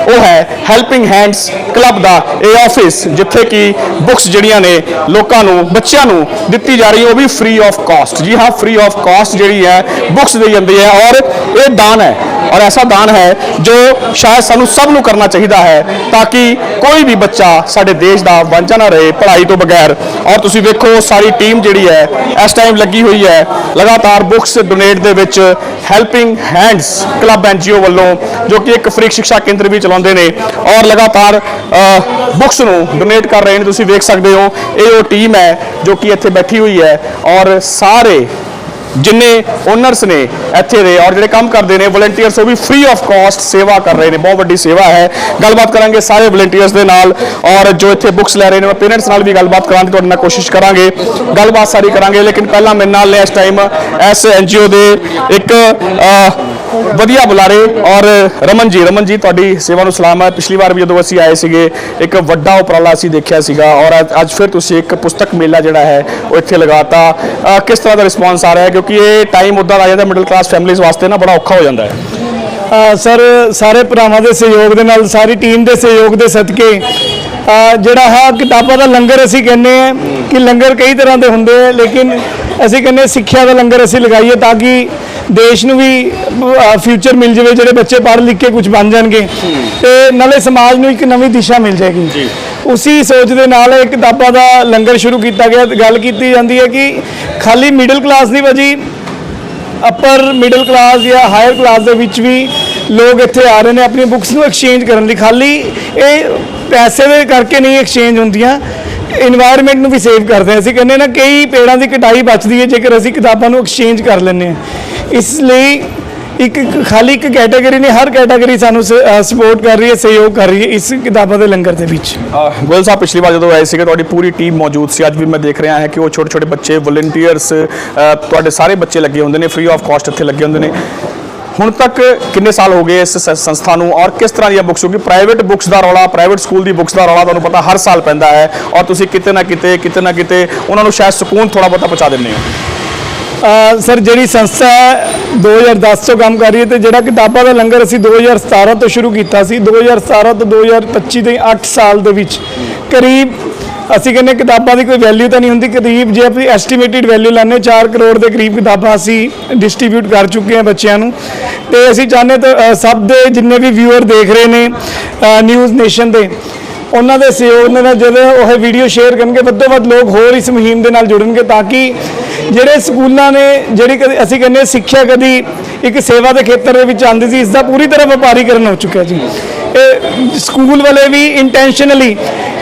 ਉਹ ਹੈ ਹੈਲਪਿੰਗ ਹੈਂਡਸ ਕਲੱਬ ਦਾ ਇਹ ਆਫਿਸ ਜਿੱਥੇ ਕਿ ਬੁੱਕਸ ਜਿਹੜੀਆਂ ਨੇ ਲੋਕਾਂ ਨੂੰ, ਬੱਚਿਆਂ ਨੂੰ ਦਿੱਤੀ ਜਾ ਰਹੀ ਹੈ, ਉਹ ਵੀ ਫ੍ਰੀ ਆਫ ਕਾਸਟ ਜੀ ਹਾਂ ਫ੍ਰੀ ਆਫ ਕਾਸਟ ਜਿਹੜੀ ਹੈ ਬੁੱਕਸ ਦੇਈ ਜਾਂਦੀ ਹੈ ਔਰ ਇਹ ਦਾਨ ਹੈ। ਔਰ ਐਸਾ ਦਾਨ ਹੈ ਜੋ ਸ਼ਾਇਦ ਸਾਨੂੰ ਸਭ ਨੂੰ ਕਰਨਾ ਚਾਹੀਦਾ ਹੈ ਤਾਂ ਕਿ ਕੋਈ ਵੀ ਬੱਚਾ ਸਾਡੇ ਦੇਸ਼ ਦਾ ਵਾਂਝਾ ਨਾ ਰਹੇ ਪੜ੍ਹਾਈ ਤੋਂ ਬਗੈਰ। ਔਰ ਤੁਸੀਂ ਵੇਖੋ, ਸਾਰੀ ਟੀਮ ਜਿਹੜੀ ਹੈ, ਇਸ ਟਾਈਮ ਲੱਗੀ ਹੋਈ ਹੈ। ਲਗਾਤਾਰ ਬੁੱਕਸ ਡੋਨੇਟ ਦੇ ਵਿੱਚ ਹੈਲਪਿੰਗ ਹੈਂਡਸ ਕਲੱਬ ਐਨਜੀਓ ਵੱਲੋਂ, ਜੋ ਕਿ ਇੱਕ ਫ੍ਰੀ ਸਿੱਖਿਆ ਕੇਂਦਰ ਵੀ ਚਲਾਉਂਦੇ ਨੇ। ਔਰ ਲਗਾਤਾਰ ਬੁੱਕਸ ਨੂੰ ਡੋਨੇਟ ਕਰ ਰਹੇ ਨੇ। ਤੁਸੀਂ ਵੇਖ ਸਕਦੇ ਹੋ, ਇਹ ਉਹ ਟੀਮ ਹੈ ਜੋ ਕਿ ਇੱਥੇ ਬੈਠੀ ਹੋਈ ਹੈ। ਔਰ ਸਾਰੇ ਜਿੰਨੇ ਓਨਰਸ ਨੇ ਇੱਥੇ ਦੇ ਔਰ ਜਿਹੜੇ ਕੰਮ ਕਰਦੇ ਨੇ ਵਲੰਟੀਅਰਸ ਉਹ ਵੀ ਫ੍ਰੀ ਆਫ ਕਾਸਟ ਸੇਵਾ ਕਰ ਰਹੇ ਨੇ, ਬਹੁਤ ਵੱਡੀ ਸੇਵਾ ਹੈ। ਗੱਲਬਾਤ ਕਰਾਂਗੇ ਸਾਰੇ ਵਲੰਟੀਅਰਸ ਦੇ ਨਾਲ ਔਰ ਜੋ ਇੱਥੇ ਬੁੱਕਸ ਲੈ ਰਹੇ ਨੇ ਪੇਰੈਂਟਸ ਨਾਲ ਵੀ ਗੱਲਬਾਤ ਕਰਾਂ ਦੀ ਤੁਹਾਡੇ ਨਾਲ ਕੋਸ਼ਿਸ਼ ਕਰਾਂਗੇ। ਗੱਲਬਾਤ ਸਾਰੀ ਕਰਾਂਗੇ, ਲੇਕਿਨ ਪਹਿਲਾਂ ਮੇਰੇ ਨਾਲ ਨੇ ਇਸ ਟਾਈਮ ਐਸ ਐਨਜੀਓ ਦੇ ਇੱਕ ਵਧੀਆ ਬੁਲਾਰੇ ਔਰ ਰਮਨ ਜੀ ਰਮਨ ਜੀ ਤੁਹਾਡੀ ਸੇਵਾ ਨੂੰ ਸਲਾਮ ਹੈ। ਪਿਛਲੀ ਵਾਰ ਵੀ ਜਦੋਂ ਅਸੀਂ ਆਏ ਸੀਗੇ ਇੱਕ ਵੱਡਾ ਉਪਰਾਲਾ ਅਸੀਂ ਦੇਖਿਆ ਸੀਗਾ ਔਰ ਅੱਜ- ਅੱਜ ਫਿਰ ਤੁਸੀਂ ਇੱਕ ਪੁਸਤਕ ਮੇਲਾ ਜਿਹੜਾ ਹੈ ਉਹ ਇੱਥੇ ਲਗਾਤਾ ਅਹ, ਕਿਸ ਤਰ੍ਹਾਂ ਦਾ ਰਿਸਪੌਂਸ ਆ ਰਿਹਾ ਹੈ? ਕਿਉਂਕਿ ਇਹ ਟਾਈਮ ਉਦਾਂ ਆ ਜਾਂਦਾ ਮਿਡਲ ਕਲਾਸ ਫੈਮਿਲੀਜ਼ ਵਾਸਤੇ ਨਾ ਬੜਾ ਔਖਾ ਹੋ ਜਾਂਦਾ ਹੈ। ਅ, ਸਰ ਸਾਰੇ ਭਰਾਵਾਂ ਦੇ ਸਹਿਯੋਗ ਦੇ ਨਾਲ ਸਾਰੀ ਟੀਮ ਦੇ ਸਹਿਯੋਗ ਦੇ ਸਦਕੇ ਅ, ਜਿਹੜਾ ਹੈ ਕਿਤਾਬਾਂ ਦਾ ਲੰਗਰ ਅਸੀਂ ਕਹਿੰਦੇ ਆ ਕਿ ਲੰਗਰ ਕਈ ਤਰ੍ਹਾਂ ਦੇ ਹੁੰਦੇ ਆ ਲੇਕਿਨ ਅਸੀਂ ਕਹਿੰਦੇ ਹਾਂ ਸਿੱਖਿਆ ਦਾ ਲੰਗਰ ਅਸੀਂ ਲਗਾਈਏ ਤਾਂ ਕਿ ਦੇਸ਼ ਨੂੰ ਵੀ ਫਿਊਚਰ ਮਿਲ ਜਾਵੇ ਜਿਹੜੇ ਬੱਚੇ ਪੜ੍ਹ ਲਿਖ ਕੇ ਕੁਝ ਬਣ ਜਾਣਗੇ। ਤੇ ਨਾਲੇ ਸਮਾਜ ਨੂੰ ਇੱਕ ਨਵੀਂ ਦਿਸ਼ਾ ਮਿਲ ਜਾਏਗੀ। ਜੀ। ਉਸੀ ਸੋਚ ਦੇ ਨਾਲ ਇਹ ਕਿਤਾਬਾਂ ਦਾ ਲੰਗਰ ਸ਼ੁਰੂ ਕੀਤਾ ਗਿਆ। ਗੱਲ ਕੀਤੀ ਜਾਂਦੀ ਹੈ ਕਿ ਖਾਲੀ ਮਿਡਲ ਕਲਾਸ ਦੀ ਵਜੀ ਅਪਰ ਮਿਡਲ ਕਲਾਸ ਜਾਂ ਹਾਇਰ ਕਲਾਸ ਦੇ ਵਿੱਚ ਵੀ ਲੋਕ ਇੱਥੇ ਆ ਰਹੇ ਨੇ ਆਪਣੀਆਂ ਬੁੱਕਸ ਨੂੰ ਐਕਸਚੇਂਜ ਕਰਨ ਲਈ। ਖਾਲੀ ਇਹ ਪੈਸੇ ਦੇ ਕਰਕੇ ਨਹੀਂ ਐਕਸਚੇਂਜ ਹੁੰਦੀਆਂ এনवायरमेंट ਨੂੰ ਵੀ ਸੇਵ ਕਰਦੇ ਅਸੀਂ ਕਹਿੰਦੇ ਨਾ ਕਈ ਪੇੜਾਂ ਦੀ ਕਟਾਈ ਬਚਦੀ ਹੈ ਜੇਕਰ ਅਸੀਂ ਕਿਤਾਬਾਂ ਨੂੰ ਐਕਸਚੇਂਜ ਕਰ ਲੈਂਦੇ ਹਾਂ। ਇਸ ਲਈ ਇੱਕ ਖਾਲੀ ਇੱਕ ਕੈਟਾਗਰੀ ਨਹੀਂ, ਹਰ ਕੈਟਾਗਰੀ ਸਾਨੂੰ ਸਪੋਰਟ ਕਰ ਰਹੀ ਹੈ, ਸਹਿਯੋਗ ਕਰ ਰਹੀ ਹੈ ਇਸ ਕਿਤਾਬਾਂ ਦੇ ਲੰਗਰ ਦੇ ਵਿੱਚ। ਗੋਇਲ ਸਾਹਿਬ, ਪਿਛਲੀ ਵਾਰ ਜਦੋਂ ਆਏ ਸੀਗੇ, ਤੁਹਾਡੀ ਪੂਰੀ ਟੀਮ ਮੌਜੂਦ ਸੀ। ਅੱਜ ਵੀ ਮੈਂ ਦੇਖ ਰਿਹਾ ਹਾਂ ਕਿ ਉਹ ਛੋਟੇ ਛੋਟੇ ਬੱਚੇ ਵਲੰਟੀਅਰਸ ਤੁਹਾਡੇ ਸਾਰੇ ਬੱਚੇ ਲੱਗੇ ਹੁੰਦੇ ਨੇ ਫ੍ਰੀ ਆਫ ਕਾਸਟ ਇੱਥੇ ਲੱਗੇ ਹੁੰਦੇ ਨੇ। ਹੁਣ ਤੱਕ ਕਿੰਨੇ ਸਾਲ ਹੋ ਗਏ ਇਸ ਸੰਸਥਾ ਨੂੰ ਔਰ ਕਿਸ ਤਰ੍ਹਾਂ ਦੀਆਂ ਬੁੱਕਸ ਕਿਉਂਕਿ ਪ੍ਰਾਈਵੇਟ ਬੁੱਕਸ ਦਾ ਰੌਲਾ ਪ੍ਰਾਈਵੇਟ ਸਕੂਲ ਦੀ ਬੁੱਕਸ ਦਾ ਰੌਲਾ ਤੁਹਾਨੂੰ ਪਤਾ ਹਰ ਸਾਲ ਪੈਂਦਾ ਹੈ। ਔਰ ਤੁਸੀਂ ਕਿਤੇ ਨਾ ਕਿਤੇ ਕਿਤੇ ਨਾ ਕਿਤੇ ਉਹਨਾਂ ਨੂੰ ਸ਼ਾਇਦ ਸਕੂਨ ਥੋੜਾ ਬਹੁਤਾ ਪਹੁੰਚਾ ਦਿੰਦੇ ਹੋ। ਸਰ ਜਿਹੜੀ ਸੰਸਥਾ ਹੈ, 2010 ਤੋਂ ਕੰਮ ਕਰ ਰਹੀ ਹੈ ਤੇ ਜਿਹੜਾ ਕਿਤਾਬਾਂ ਦਾ ਲੰਗਰ ਅਸੀਂ 2017 ਤੋਂ ਸ਼ੁਰੂ ਕੀਤਾ ਸੀ 2017 ਤੋਂ 2025 ਦੇ 8 ਸਾਲ ਦੇ ਵਿੱਚ। ਕਰੀਬ ਅਸੀਂ ਕਹਿੰਦੇ ਕਿਤਾਬਾਂ ਦੀ ਕੋਈ ਵੈਲਿਊ ਤਾਂ ਨਹੀਂ ਹੁੰਦੀ ਕਰੀਬ ਜੇ ਅਸੀਂ ਐਸਟੀਮੇਟਿਡ ਵੈਲਿਊ ਲਾਣੇ 4 ਕਰੋੜ ਦੇ ਕਰੀਬ ਕਿਤਾਬਾਂ ਅਸੀਂ ਡਿਸਟ੍ਰੀਬਿਊਟ ਕਰ ਚੁੱਕੇ ਹਾਂ ਬੱਚਿਆਂ ਨੂੰ। ਤੇ ਅਸੀਂ ਚਾਹੁੰਦੇ ਤਾਂ ਸਭ ਦੇ ਜਿੰਨੇ ਵੀ ਵਿਊਅਰ ਦੇਖ ਰਹੇ ਨੇ ਨਿਊਜ਼ ਨੇਸ਼ਨ ਦੇ ਉਹਨਾਂ ਦੇ ਸਹਿਯੋਗ ਨਾਲ ਜਦੋਂ ਉਹ ਵੀਡੀਓ ਸ਼ੇਅਰ ਕਰਨਗੇ, ਵੱਧ ਤੋਂ ਵੱਧ ਲੋਕ ਹੋਰ ਇਸ ਮੁਹਿੰਮ ਦੇ ਨਾਲ ਜੁੜਨਗੇ ਤਾਂ ਕਿ ਜਿਹੜੇ ਸਕੂਲਾਂ ਨੇ, ਜਿਹੜੀ ਕਦੇ ਅਸੀਂ ਕਹਿੰਦੇ ਹਾਂ ਸਿੱਖਿਆ ਕਦੀ ਇੱਕ ਸੇਵਾ ਦੇ ਖੇਤਰ ਦੇ ਵਿੱਚ ਆਉਂਦੀ ਸੀ, ਇਸ ਦਾ ਪੂਰੀ ਤਰ੍ਹਾਂ ਵਪਾਰੀਕਰਨ ਹੋ ਚੁੱਕਿਆ ਜੀ। ਇਹ ਸਕੂਲ ਵਾਲੇ ਵੀ ਇੰਟੈਂਸ਼ਨਲੀ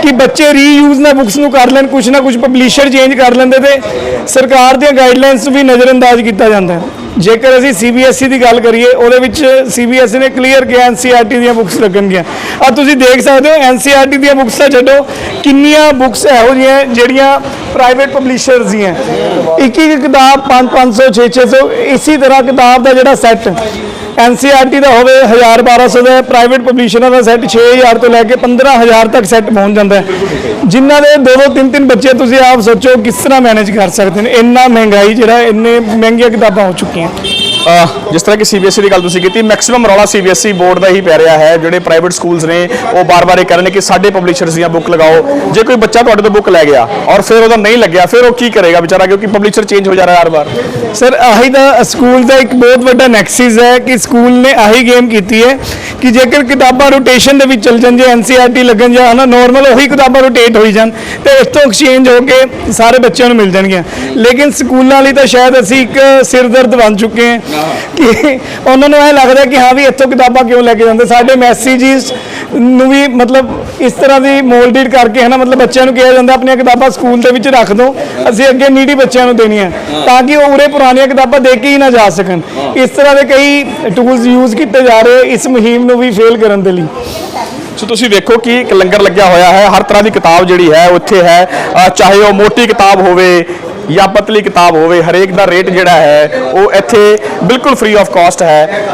ਕਿ ਬੱਚੇ ਰੀਯੂਜ਼ ਨਾ ਬੁੱਕਸ ਨੂੰ ਕਰ ਲੈਣ ਕੁਝ ਨਾ ਕੁਝ ਪਬਲਿਸ਼ਰ ਚੇਂਜ ਕਰ ਲੈਂਦੇ ਤੇ ਸਰਕਾਰ ਦੀਆਂ ਗਾਈਡਲਾਈਨਸ ਵੀ ਨਜ਼ਰਅੰਦਾਜ਼ ਕੀਤਾ ਜਾਂਦਾ ਹੈ। ਜੇਕਰ ਅਸੀਂ ਸੀਬੀਐਸਈ ਦੀ ਗੱਲ ਕਰੀਏ, ਉਹਦੇ ਵਿੱਚ ਸੀਬੀਐਸਈ ਨੇ ਕਲੀਅਰ ਕਿਹਾ ਐਨਸੀਆਰਟੀ ਦੀਆਂ ਬੁੱਕਸ ਲੱਗਣਗੀਆਂ। ਆ ਤੁਸੀਂ ਦੇਖ ਸਕਦੇ ਹੋ ਐਨਸੀਆਰਟੀ ਦੀਆਂ ਬੁੱਕਸ ਤਾਂ ਛੱਡੋ, ਕਿੰਨੀਆਂ ਬੁੱਕਸ ਇਹੋ ਜਿਹੀਆਂ ਜਿਹੜੀਆਂ ਪ੍ਰਾਈਵੇਟ ਪਬਲਿਸ਼ਰਸ ਦੀਆਂ ਇੱਕ ਇੱਕ ਕਿਤਾਬ 5 500 6 600 ਇਸੇ ਤਰ੍ਹਾਂ ਕਿਤਾਬ ਦਾ ਜਿਹੜਾ ਸੈੱਟ ਐਨਸੀਆਰਟੀ ਦਾ ਹੋਵੇ 1000 1200 ਦਾ ਪ੍ਰਾਈਵੇਟ ਪਬਲਿਸ਼ਰਾਂ ਦਾ ਸੈੱਟ 6000 ਤੋਂ ਲੈ ਕੇ 15000 ਤੱਕ ਸੈੱਟ ਪਹੁੰਚ ਜਾਂਦਾ ਜਿਨ੍ਹਾਂ ਦੇ ਦੋ ਦੋ ਤਿੰਨ ਤਿੰਨ ਬੱਚੇ ਤੁਸੀਂ ਆਪ ਸੋਚੋ ਕਿਸ ਤਰ੍ਹਾਂ ਮੈਨੇਜ ਕਰ ਸਕਦੇ ਨੇ। ਇੰਨਾ ਮਹਿੰਗਾਈ ਜਿਹੜਾ, ਇੰਨੇ ਮਹਿੰਗੀਆਂ ਕਿਤਾਬਾਂ ਹੋ ਚੁੱਕੀਆਂ। ਜਿਸ ਤਰ੍ਹਾਂ ਕਿ ਸੀਬੀਐਸਈ ਦੀ ਗੱਲ ਤੁਸੀਂ ਕੀਤੀ ਮੈਕਸਿਮਮ ਰੌਲਾ ਸੀਬੀਐਸਈ ਬੋਰਡ ਦਾ ਹੀ ਪੈ ਰਿਹਾ ਹੈ, ਜਿਹੜੇ ਪ੍ਰਾਈਵੇਟ ਸਕੂਲਸ ਨੇ, ਉਹ ਬਾਰ-ਬਾਰ ਇਹ ਕਹਿ ਰਹੇ ਨੇ ਕਿ ਸਾਡੇ ਪਬਲਿਸ਼ਰਸ ਦੀਆਂ ਬੁੱਕ ਲਗਾਓ। ਜੇ ਕੋਈ ਬੱਚਾ ਤੁਹਾਡੇ ਤੋਂ ਬੁੱਕ ਲੈ ਗਿਆ ਔਰ ਫਿਰ ਉਹਦਾ ਨਹੀਂ ਲੱਗਿਆ, ਫਿਰ ਉਹ ਕੀ ਕਰੇਗਾ ਵਿਚਾਰਾ, ਕਿਉਂਕਿ ਪਬਲਿਸ਼ਰ ਚੇਂਜ ਹੋ ਜਾ ਰਿਹਾ ਹਰ ਵਾਰ। ਸਰ ਆਹੀ ਤਾਂ ਸਕੂਲ ਦਾ ਇੱਕ ਬਹੁਤ ਵੱਡਾ ਨੈਕਸਿਸ ਹੈ ਕਿ ਸਕੂਲ ਨੇ ਆਹੀ ਗੇਮ ਕੀਤੀ ਹੈ ਕਿ ਜੇਕਰ ਕਿਤਾਬਾਂ ਰੋਟੇਸ਼ਨ ਦੇ ਵਿੱਚ ਚੱਲ ਜਾਣ ਜੇ ਐਨਸੀਆਰਟੀ ਲੱਗਣ ਜਾਂ ਹਨਾ ਨਾਰਮਲ ਉਹੀ ਕਿਤਾਬਾਂ ਰੋਟੇਟ ਹੋਈ ਜਾਣ, ਤੇ ਤੋਂ ਐਕਸਚੇਂਜ ਹੋ ਕੇ ਸਾਰੇ ਬੱਚਿਆਂ ਨੂੰ ਮਿਲ ਜਾਣਗੀਆਂ। ਲੇਕਿਨ ਸਕੂਲਾਂ ਲਈ ਤਾਂ ਸ਼ਾਇਦ ਅਸੀਂ ਇੱਕ ਸਿਰਦਰਦ ਬਣ ਚੁੱਕੇ ਹਾਂ। ਕਿ ਉਹਨਾਂ ਨੂੰ ਇਹ ਲੱਗਦਾ ਕਿ ਹਾਂ ਵੀ ਇੱਥੋਂ ਕਿਤਾਬਾਂ ਕਿਉਂ ਲੈ ਕੇ ਜਾਂਦੇ? ਸਾਡੇ ਮੈਸੇजेस ਨੂੰ ਵੀ ਮਤਲਬ ਇਸ ਤਰ੍ਹਾਂ ਦੀ ਮੋਲਡਡ ਕਰਕੇ ਹੈ ਨਾ ਮਤਲਬ ਬੱਚਿਆਂ ਨੂੰ ਕਿਹਾ ਜਾਂਦਾ ਆਪਣੀਆਂ ਕਿਤਾਬਾਂ ਸਕੂਲ ਦੇ ਵਿੱਚ ਰੱਖ ਦਿਓ ਅਸੀਂ ਅੱਗੇ ਨੀਡੀ ਬੱਚਿਆਂ ਨੂੰ ਦੇਣੀਆਂ। ਤਾਂ ਕਿ ਉਹ ਉਰੇ ਪੁਰਾਣੀਆਂ ਕਿਤਾਬਾਂ ਦੇਖ ਕੇ ਹੀ ਨਾ ਜਾ ਸਕਣ। ਇਸ ਤਰ੍ਹਾਂ ਦੇ ਕਈ ਟੂਲਸ ਯੂਜ਼ ਕੀਤੇ ਜਾ ਰਹੇ ਇਸ ਮੁਹਿੰਮ ਨੂੰ ਵੀ ਫੇਲ ਕਰਨ ਦੇ ਲਈ। ਸੋ ਤੁਸੀਂ ਵੇਖੋ ਕਿ ਇੱਕ ਲੰਗਰ ਲੱਗਿਆ ਹੋਇਆ ਹੈ ਹਰ ਤਰ੍ਹਾਂ ਦੀ ਕਿਤਾਬ ਜਿਹੜੀ ਹੈ ਉੱਥੇ ਹੈ। ਚਾਹੇ ਉਹ ਮੋਟੀ ਕਿਤਾਬ ਹੋਵੇ ਜਾਂ ਪਤਲੀ ਕਿਤਾਬ ਹੋਵੇ, ਹਰੇਕ ਦਾ ਰੇਟ ਜਿਹੜਾ ਹੈ, ਉਹ ਇੱਥੇ ਬਿਲਕੁਲ ਫ੍ਰੀ ਆਫ ਕਾਸਟ ਹੈ।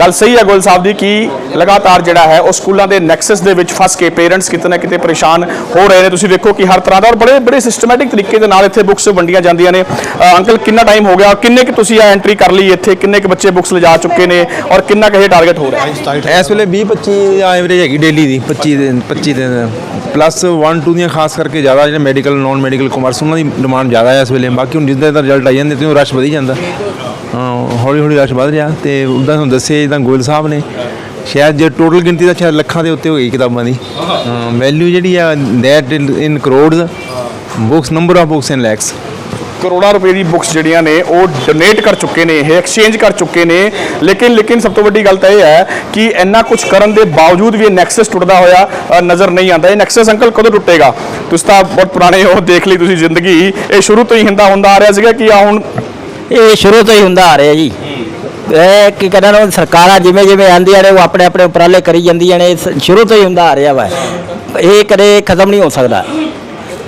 ਗੱਲ ਸਹੀ ਹੈ ਗੋਲ ਸਾਹਿਬ ਦੀ ਕਿ ਲਗਾਤਾਰ ਜਿਹੜਾ ਹੈ, ਉਹ ਸਕੂਲਾਂ ਦੇ ਨੈਕਸਸ ਦੇ ਵਿੱਚ ਫਸ ਕੇ ਪੇਰੈਂਟਸ ਕਿਤੇ ਨਾ ਕਿਤੇ ਪਰੇਸ਼ਾਨ ਹੋ ਰਹੇ ਨੇ। ਤੁਸੀਂ ਵੇਖੋ ਕਿ ਹਰ ਤਰ੍ਹਾਂ ਦਾ ਔਰ ਬੜੇ ਬੜੇ ਸਿਸਟਮੈਟਿਕ ਤਰੀਕੇ ਦੇ ਨਾਲ ਇੱਥੇ ਬੁੱਕਸ ਵੰਡੀਆਂ ਜਾਂਦੀਆਂ ਨੇ। ਅੰਕਲ ਕਿੰਨਾ ਟਾਈਮ ਹੋ ਗਿਆ, ਕਿੰਨੇ ਕਿ ਤੁਸੀਂ ਆ ਐਂਟਰੀ ਕਰ ਲਈ ਇੱਥੇ, ਕਿੰਨੇ ਕਿ ਬੱਚੇ ਬੁੱਕਸ ਲਿਜਾ ਚੁੱਕੇ ਨੇ ਔਰ ਕਿੰਨਾ ਕੁ ਇਹ ਟਾਰਗੇਟ ਹੋ ਰਿਹਾ ਇਸ ਵੇਲੇ 20 25 ਐਵਰੇਜ ਹੈਗੀ ਡੇਲੀ ਦੀ 25 ਦਿਨ 25 ਦਿਨ। ਪਲੱਸ 1 2 ਦੀਆਂ ਖਾਸ ਕਰਕੇ ਜ਼ਿਆਦਾ ਜਿਹੜੇ ਮੈਡੀਕਲ ਨਾਨ ਮੈਡੀਕਲ ਕਮਰਸ ਉਹਨਾਂ ਦੀ ਡਿਮਾਂਡ ਜ਼ਿਆਦਾ ਹੈ ਇਸ ਵੇਲੇ। ਬਾਕੀ ਹੁਣ ਜਿੱਦਾਂ ਦਾ ਰਿਜ਼ਲਟ ਆਈ ਜਾਂਦੇ, ਤੇ ਉਹ ਰਸ਼ ਵਧੀ ਜਾਂਦਾ। ਹੌਲੀ ਹੌਲੀ ਰਸ਼ ਵੱਧ ਰਿਹਾ ਤੇ ਉਦਾਂ ਤੁਹਾਨੂੰ ਦੱਸਿਆ ਜਿੱਦਾਂ ਗੋਇਲ ਸਾਹਿਬ ਨੇ, ਸ਼ਾਇਦ ਜੇ ਟੋਟਲ ਗਿਣਤੀ ਦਾ ਸ਼ਾਇਦ ਲੱਖਾਂ ਦੇ ਉੱਤੇ ਹੋਈ ਕਿਤਾਬਾਂ ਦੀ। ਵੈਲਿਊ ਜਿਹੜੀ ਆ that in crores books number of books in lakhs ਕਰੋੜਾਂ ਰੁਪਏ ਦੀ ਬੁੱਕਸ ਜਿਹੜੀਆਂ ਨੇ, ਉਹ ਡੋਨੇਟ ਕਰ ਚੁੱਕੇ ਨੇ, ਇਹ ਐਕਸਚੇਂਜ ਕਰ ਚੁੱਕੇ ਨੇ। ਲੇਕਿਨ ਲੇਕਿਨ ਸਭ ਤੋਂ ਵੱਡੀ ਗੱਲ ਤਾਂ ਇਹ ਹੈ ਕਿ ਇੰਨਾ ਕੁਝ ਕਰਨ ਦੇ ਬਾਵਜੂਦ ਵੀ ਇਹ ਨੈਕਸਸ ਟੁੱਟਦਾ ਹੋਇਆ ਨਜ਼ਰ ਨਹੀਂ ਆਉਂਦਾ। ਇਹ ਨੈਕਸਸ ਅੰਕਲ ਕਦੋਂ ਟੁੱਟੇਗਾ? ਤੁਸੀਂ ਤਾਂ ਬਹੁਤ ਪੁਰਾਣੇ ਹੋ, ਦੇਖ ਲਈ ਤੁਸੀਂ ਜ਼ਿੰਦਗੀ। ਇਹ ਸ਼ੁਰੂ ਤੋਂ ਹੀ ਹੁੰਦਾ ਹੁੰਦਾ ਆ ਰਿਹਾ ਸੀਗਾ ਕਿ ਆ ਹੁਣ ਇਹ ਸ਼ੁਰੂ ਤੋਂ ਹੀ ਹੁੰਦਾ ਆ ਰਿਹਾ ਜੀ। ਇਹ ਕੀ ਕਹਿੰਦੇ ਨੇ, ਸਰਕਾਰਾਂ ਜਿਵੇਂ ਜਿਵੇਂ ਆਂਦੀਆਂ ਨੇ, ਉਹ ਆਪਣੇ ਆਪਣੇ ਉਪਰਾਲੇ ਕਰੀ ਜਾਂਦੀਆਂ ਨੇ। ਇਸ- ਸ਼ੁਰੂ ਤੋਂ ਹੀ ਹੁੰਦਾ ਆ ਰਿਹਾ ਵਾ। ਇਹ ਕਦੇ ਖਤਮ ਨਹੀਂ ਹੋ ਸਕਦਾ।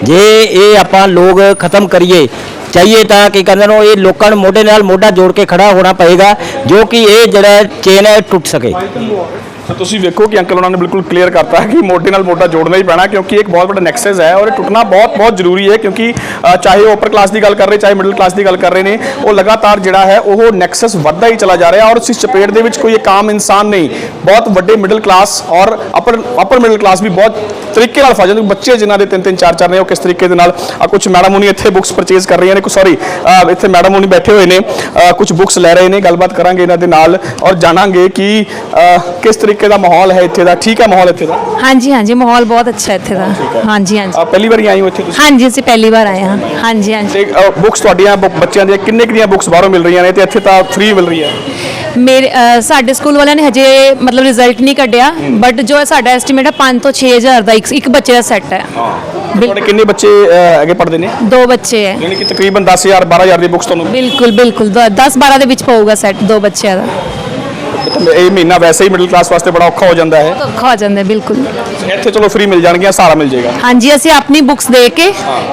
ਜੇ ਇਹ ਆਪਾਂ ਲੋਕ ਖਤਮ ਕਰੀਏ ਚਾਹੀਏ ਤਾਂ ਕੀ ਕਹਿੰਦੇ ਨੇ, ਇਹ ਲੋਕਾਂ ਨੂੰ ਮੋਢੇ ਨਾਲ ਮੋਢਾ ਜੋੜ ਕੇ ਖੜਾ ਹੋਣਾ ਪਏਗਾ, ਜੋ ਕਿ ਇਹ ਜਿਹੜਾ ਚੇਨ ਹੈ ਟੁੱਟ ਸਕੇ। ਤਾਂ ਤੁਸੀਂ ਵੇਖੋ ਕਿ ਅੰਕਲ ਉਹਨਾਂ ਨੇ ਬਿਲਕੁਲ ਕਲੀਅਰ ਕਰਤਾ ਕਿ ਮੋਢੇ ਨਾਲ ਮੋਢਾ ਜੋੜਨਾ ਹੀ ਪੈਣਾ, ਕਿਉਂਕਿ ਇੱਕ ਬਹੁਤ ਵੱਡਾ ਨੈਕਸਸ ਹੈ ਔਰ ਇਹ ਟੁੱਟਣਾ ਬਹੁਤ ਬਹੁਤ ਜ਼ਰੂਰੀ ਹੈ, ਕਿਉਂਕਿ ਚਾਹੇ ਉਹ ਅਪਰ ਕਲਾਸ ਦੀ ਗੱਲ ਕਰ ਰਹੇ, ਚਾਹੇ ਮਿਡਲ ਕਲਾਸ ਦੀ ਗੱਲ ਕਰ ਰਹੇ ਨੇ, ਉਹ ਲਗਾਤਾਰ ਜਿਹੜਾ ਹੈ, ਉਹ ਨੈਕਸਸ ਵੱਧਦਾ ਹੀ ਚਲਾ ਜਾ ਰਿਹਾ ਔਰ ਇਸ ਚਪੇਟ ਦੇ ਵਿੱਚ ਕੋਈ ਇੱਕ ਆਮ ਇਨਸਾਨ ਨਹੀਂ, ਬਹੁਤ ਵੱਡੇ ਮਿਡਲ ਕਲਾਸ ਔਰ ਅਪਰ ਅਪਰ ਮਿਡਲ ਕਲਾਸ ਵੀ ਬਹੁਤ ਤਰੀਕੇ ਨਾਲ ਫਸ ਜਾਂਦੇ ਬੱਚੇ ਜਿਨ੍ਹਾਂ ਦੇ ਤਿੰਨ ਤਿੰਨ ਚਾਰ ਚਾਰ ਨੇ, ਉਹ ਕਿਸ ਤਰੀਕੇ ਦੇ ਨਾਲ ਕੁਝ ਮੈਡਮ ਹੁਣੀ ਇੱਥੇ ਬੁੱਕਸ ਪਰਚੇਜ਼ ਕਰ ਰਹੀਆਂ ਨੇ ਸੌਰੀ ਇੱਥੇ ਮੈਡਮ ਹੁਣੀ ਬੈਠੇ ਹੋਏ ਨੇ ਕੁਝ ਬੁੱਕਸ ਲੈ ਰਹੇ ਨੇ, ਗੱਲਬਾਤ ਕਰਾਂਗੇ ਇਹਨਾਂ ਦੇ ਨਾਲ ਔਰ ਜਾਣਾਂਗੇ ਕਿ ਕਿਸ ਤਰੀਕੇ ਦਾ ਮਾਹੌਲ ਹੈ ਇੱਥੇ ਦਾ? ਠੀਕ ਹੈ ਮਾਹੌਲ ਇੱਥੇ ਦਾ? ਹਾਂਜੀ ਹਾਂਜੀ ਮਾਹੌਲ ਬਹੁਤ ਅੱਛਾ ਹੈ ਇੱਥੇ ਦਾ। ਹਾਂਜੀ ਹਾਂਜੀ। ਆ ਪਹਿਲੀ ਵਾਰੀ ਆਈ ਹੋ ਇੱਥੇ ਤੁਸੀਂ? ਹਾਂਜੀ ਅਸੀਂ ਪਹਿਲੀ ਵਾਰ ਆਏ ਹਾਂ। ਹਾਂਜੀ ਹਾਂਜੀ। ਤੇ ਬੁੱਕਸ ਤੁਹਾਡੀਆਂ ਬੱਚਿਆਂ ਦੀਆਂ ਕਿੰਨੇ ਕੁ ਦੀਆਂ ਬੁੱਕਸ ਬਾਹਰੋਂ ਮਿਲ ਰਹੀਆਂ ਨੇ ਤੇ ਇੱਥੇ ਤਾਂ ਫ੍ਰੀ ਮਿਲ ਰਹੀ ਹੈ? ਮੇਰੇ ਅ, ਸਾਡੇ ਸਕੂਲ ਵਾਲਿਆਂ ਨੇ ਹਜੇ ਮਤਲਬ ਰਿਜ਼ਲਟ ਨਹੀਂ ਕੱਢਿਆ ਬਟ ਜੋ ਹੈ ਸਾਡਾ ਐਸਟੀਮੇਟ ਹੈ 5 ਤੋਂ 6000 ਦਾ ਇੱਕ ਇੱਕ ਬੱਚੇ ਦਾ ਸੈੱਟ ਹੈ। ਤੁਹਾਡੇ ਕਿੰਨੇ ਬੱਚੇ ਅੱਗੇ ਪੜ੍ਹਦੇ ਨੇ? ਦੋ ਬੱਚੇ ਹੈ। ਯਾਨੀ ਕਿ ਤਕਰੀਬਨ 10000 12000 ਦੀ ਬੁੱਕਸ ਤੁਹਾਨੂੰ ਬਿਲਕੁਲ ਬਿਲਕੁਲ। 10 12 ਦੇ ਵਿੱਚ ਪਊਗਾ ਸੈੱਟ ਦੋ ਬੱਚਿਆਂ ਦਾ। ਇਹ ਮਹੀਨਾ ਵੈਸੇ ਹੀ ਮਿਡਲ ਕਲਾਸ ਵਾਸਤੇ ਬੜਾ ਔਖਾ ਹੋ ਜਾਂਦਾ ਹੈ। ਔਖਾ ਹੋ ਜਾਂਦਾ ਹੈ, ਬਿਲਕੁਲ। ਇੱਥੇ ਚਲੋ ਫ੍ਰੀ ਮਿਲ ਜਾਣਗੀਆਂ ਸਾਰਾ ਮਿਲ ਜਾਏਗਾ ਹਾਂਜੀ ਅਸੀਂ ਆਪਣੀ ਬੁੱਕਸ ਦੇ ਕੇ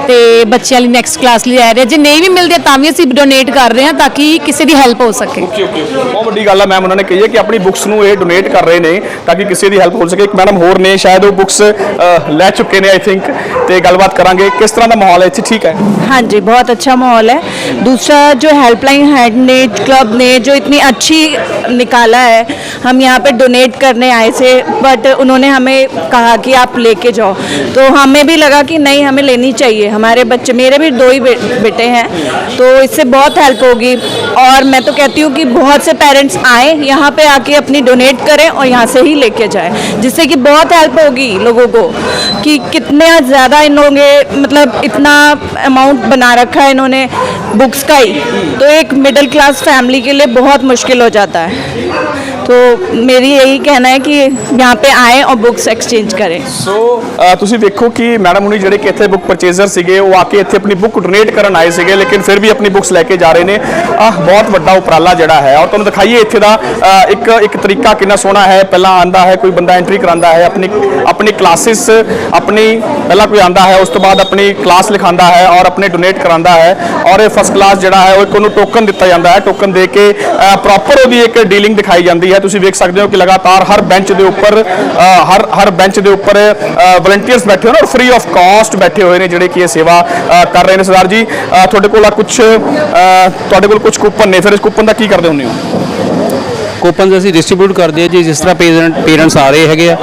ਤੇ ਬੱਚਿਆਂ ਲਈ ਨੈਕਸਟ ਕਲਾਸ ਲਈ ਲੈ ਰਹੇ ਹਾਂ। ਜੇ ਨਹੀਂ ਵੀ ਮਿਲਦੇ ਤਾਂ ਵੀ ਅਸੀਂ ਡੋਨੇਟ ਕਰ ਰਹੇ ਹਾਂ ਤਾਂ ਕਿ ਕਿਸੇ ਦੀ ਹੈਲਪ ਹੋ ਸਕੇ ਓਕੇ ਓਕੇ ਬਹੁਤ ਵੱਡੀ ਗੱਲ ਹੈ ਮੈਮ ਉਹਨਾਂ ਨੇ ਕਹੀ ਹੈ ਕਿ ਆਪਣੀ ਬੁੱਕਸ ਨੂੰ ਇਹ ਡੋਨੇਟ ਕਰ ਰਹੇ ਨੇ ਤਾਂ ਕਿ ਕਿਸੇ ਦੀ ਹੈਲਪ ਹੋ ਸਕੇ ਇੱਕ ਮੈਡਮ ਹੋਰ ਨੇ ਸ਼ਾਇਦ ਉਹ ਬੁੱਕਸ ਲੈ ਚੁੱਕੇ ਨੇ ਆਈ ਥਿੰਕ ਤੇ ਗੱਲਬਾਤ ਕਰਾਂਗੇ ਕਿਸ ਤਰ੍ਹਾਂ ਦਾ ਮਾਹੌਲ ਹੈ ਇੱਥੇ ਠੀਕ ਹੈ हाँ जी बहुत अच्छा माहौल है दूसरा जो हेल्पलाइन हैंडमेड क्लब ने जो इतनी अच्छी निकाला है हम यहाँ पे डोनेट करने आए थे बट उन्होंने हमें कहा कि आप लेके जाओ। तो हमें भी लगा कि नहीं, हमें लेनी चाहिए। हमारे बच्चे, मेरे भी दो ही बेटे हैं तो इससे बहुत हेल्प होगी। और मैं तो कहती हूँ कि बहुत से पेरेंट्स आए, यहाँ पे आके अपनी डोनेट करें और यहाँ से ही लेके जाएँ, जिससे कि बहुत हेल्प होगी लोगों को कि कितने ज़्यादा इन लोगों मतलब इतना अमाउंट बना रखा है इन्होंने बुक्स का ही। तो एक मिडिल क्लास फैमिली के लिए बहुत मुश्किल हो जाता है। तो मेरी यही कहना है कि यहाँ पे आए और बुक्स एक्सचेंज करें ਸੋ ਅ, ਤੁਸੀਂ ਵੇਖੋ ਕਿ ਮੈਡਮ ਹੁਣੀ ਜਿਹੜੇ ਕਿ ਇੱਥੇ ਬੁੱਕ ਪਰਚੇਜ਼ਰ ਸੀਗੇ ਉਹ ਆ ਕੇ ਇੱਥੇ ਆਪਣੀ ਬੁੱਕ ਡੋਨੇਟ ਕਰਨ ਆਏ ਸੀਗੇ ਲੇਕਿਨ ਫਿਰ ਵੀ ਆਪਣੀ ਬੁੱਕਸ ਲੈ ਕੇ ਜਾ ਰਹੇ ਨੇ ਆਹ ਬਹੁਤ ਵੱਡਾ ਉਪਰਾਲਾ ਜਿਹੜਾ ਹੈ ਔਰ ਤੁਹਾਨੂੰ ਦਿਖਾਈਏ ਇੱਥੇ ਦਾ ਅ, ਇੱਕ ਇੱਕ ਤਰੀਕਾ ਕਿੰਨਾ ਸੋਹਣਾ ਹੈ ਪਹਿਲਾਂ ਆਂਦਾ ਹੈ ਕੋਈ ਬੰਦਾ ਐਂਟਰੀ ਕਰਾਂਦਾ ਹੈ ਆਪਣੀ ਆਪਣੀ ਕਲਾਸਿਸ ਆਪਣੀ ਪਹਿਲਾਂ ਕੋਈ ਆਂਦਾ ਹੈ ਉਸ ਤੋਂ ਬਾਅਦ ਆਪਣੀ ਕਲਾਸ ਲਿਖਾਉਂਦਾ ਹੈ ਔਰ ਆਪਣੇ ਡੋਨੇਟ ਕਰਾਂਦਾ ਹੈ ਔਰ ਇਹ ਫਸਟ ਕਲਾਸ ਜਿਹੜਾ ਹੈ ਉਹ ਇੱਕ ਉਹਨੂੰ ਟੋਕਨ ਦਿੱਤਾ ਜਾਂਦਾ ਹੈ ਟੋਕਨ ਦੇ ਕੇ ਪ੍ਰੋਪਰ ਉਹਦੀ ਇੱਕ ਡੀਲਿੰਗ ਦਿਖਾਈ ਜਾਂਦੀ ਹੈ ਤੁਸੀਂ ਵੇਖ ਸਕਦੇ ਹੋ ਕਿ ਲਗਾਤਾਰ ਹਰ ਬੈਂਚ ਦੇ ਉੱਪਰ ਹਰ ਹਰ ਬੈਂਚ ਦੇ ਉੱਪਰ ਵਲੰਟੀਅਰਸ ਬੈਠੇ ਹੋਏ ਨੇ ਔਰ ਫ੍ਰੀ ਆਫ ਕਾਸਟ ਬੈਠੇ ਹੋਏ ਨੇ ਜਿਹੜੇ ਕਿ ਇਹ ਸੇਵਾ ਕਰ ਰਹੇ ਨੇ। ਸਰਦਾਰ ਜੀ ਤੁਹਾਡੇ ਕੋਲ ਆ ਕੁਝ ਤੁਹਾਡੇ ਕੋਲ ਕੁਝ ਕੂਪਨ ਨੇ। ਫਿਰ ਇਸ ਕੂਪਨ ਦਾ ਕੀ ਕਰਦੇ ਹੁੰਦੇ ਹੋ? ਕੂਪਨਸ ਅਸੀਂ ਡਿਸਟ੍ਰੀਬਿਊਟ ਕਰਦੇ ਹਾਂ ਜੀ, ਜਿਸ ਤਰ੍ਹਾਂ ਪੇਰੈਂਟ ਪੇਰੈਂਟਸ ਆ ਰਹੇ ਹੈਗੇ ਆ।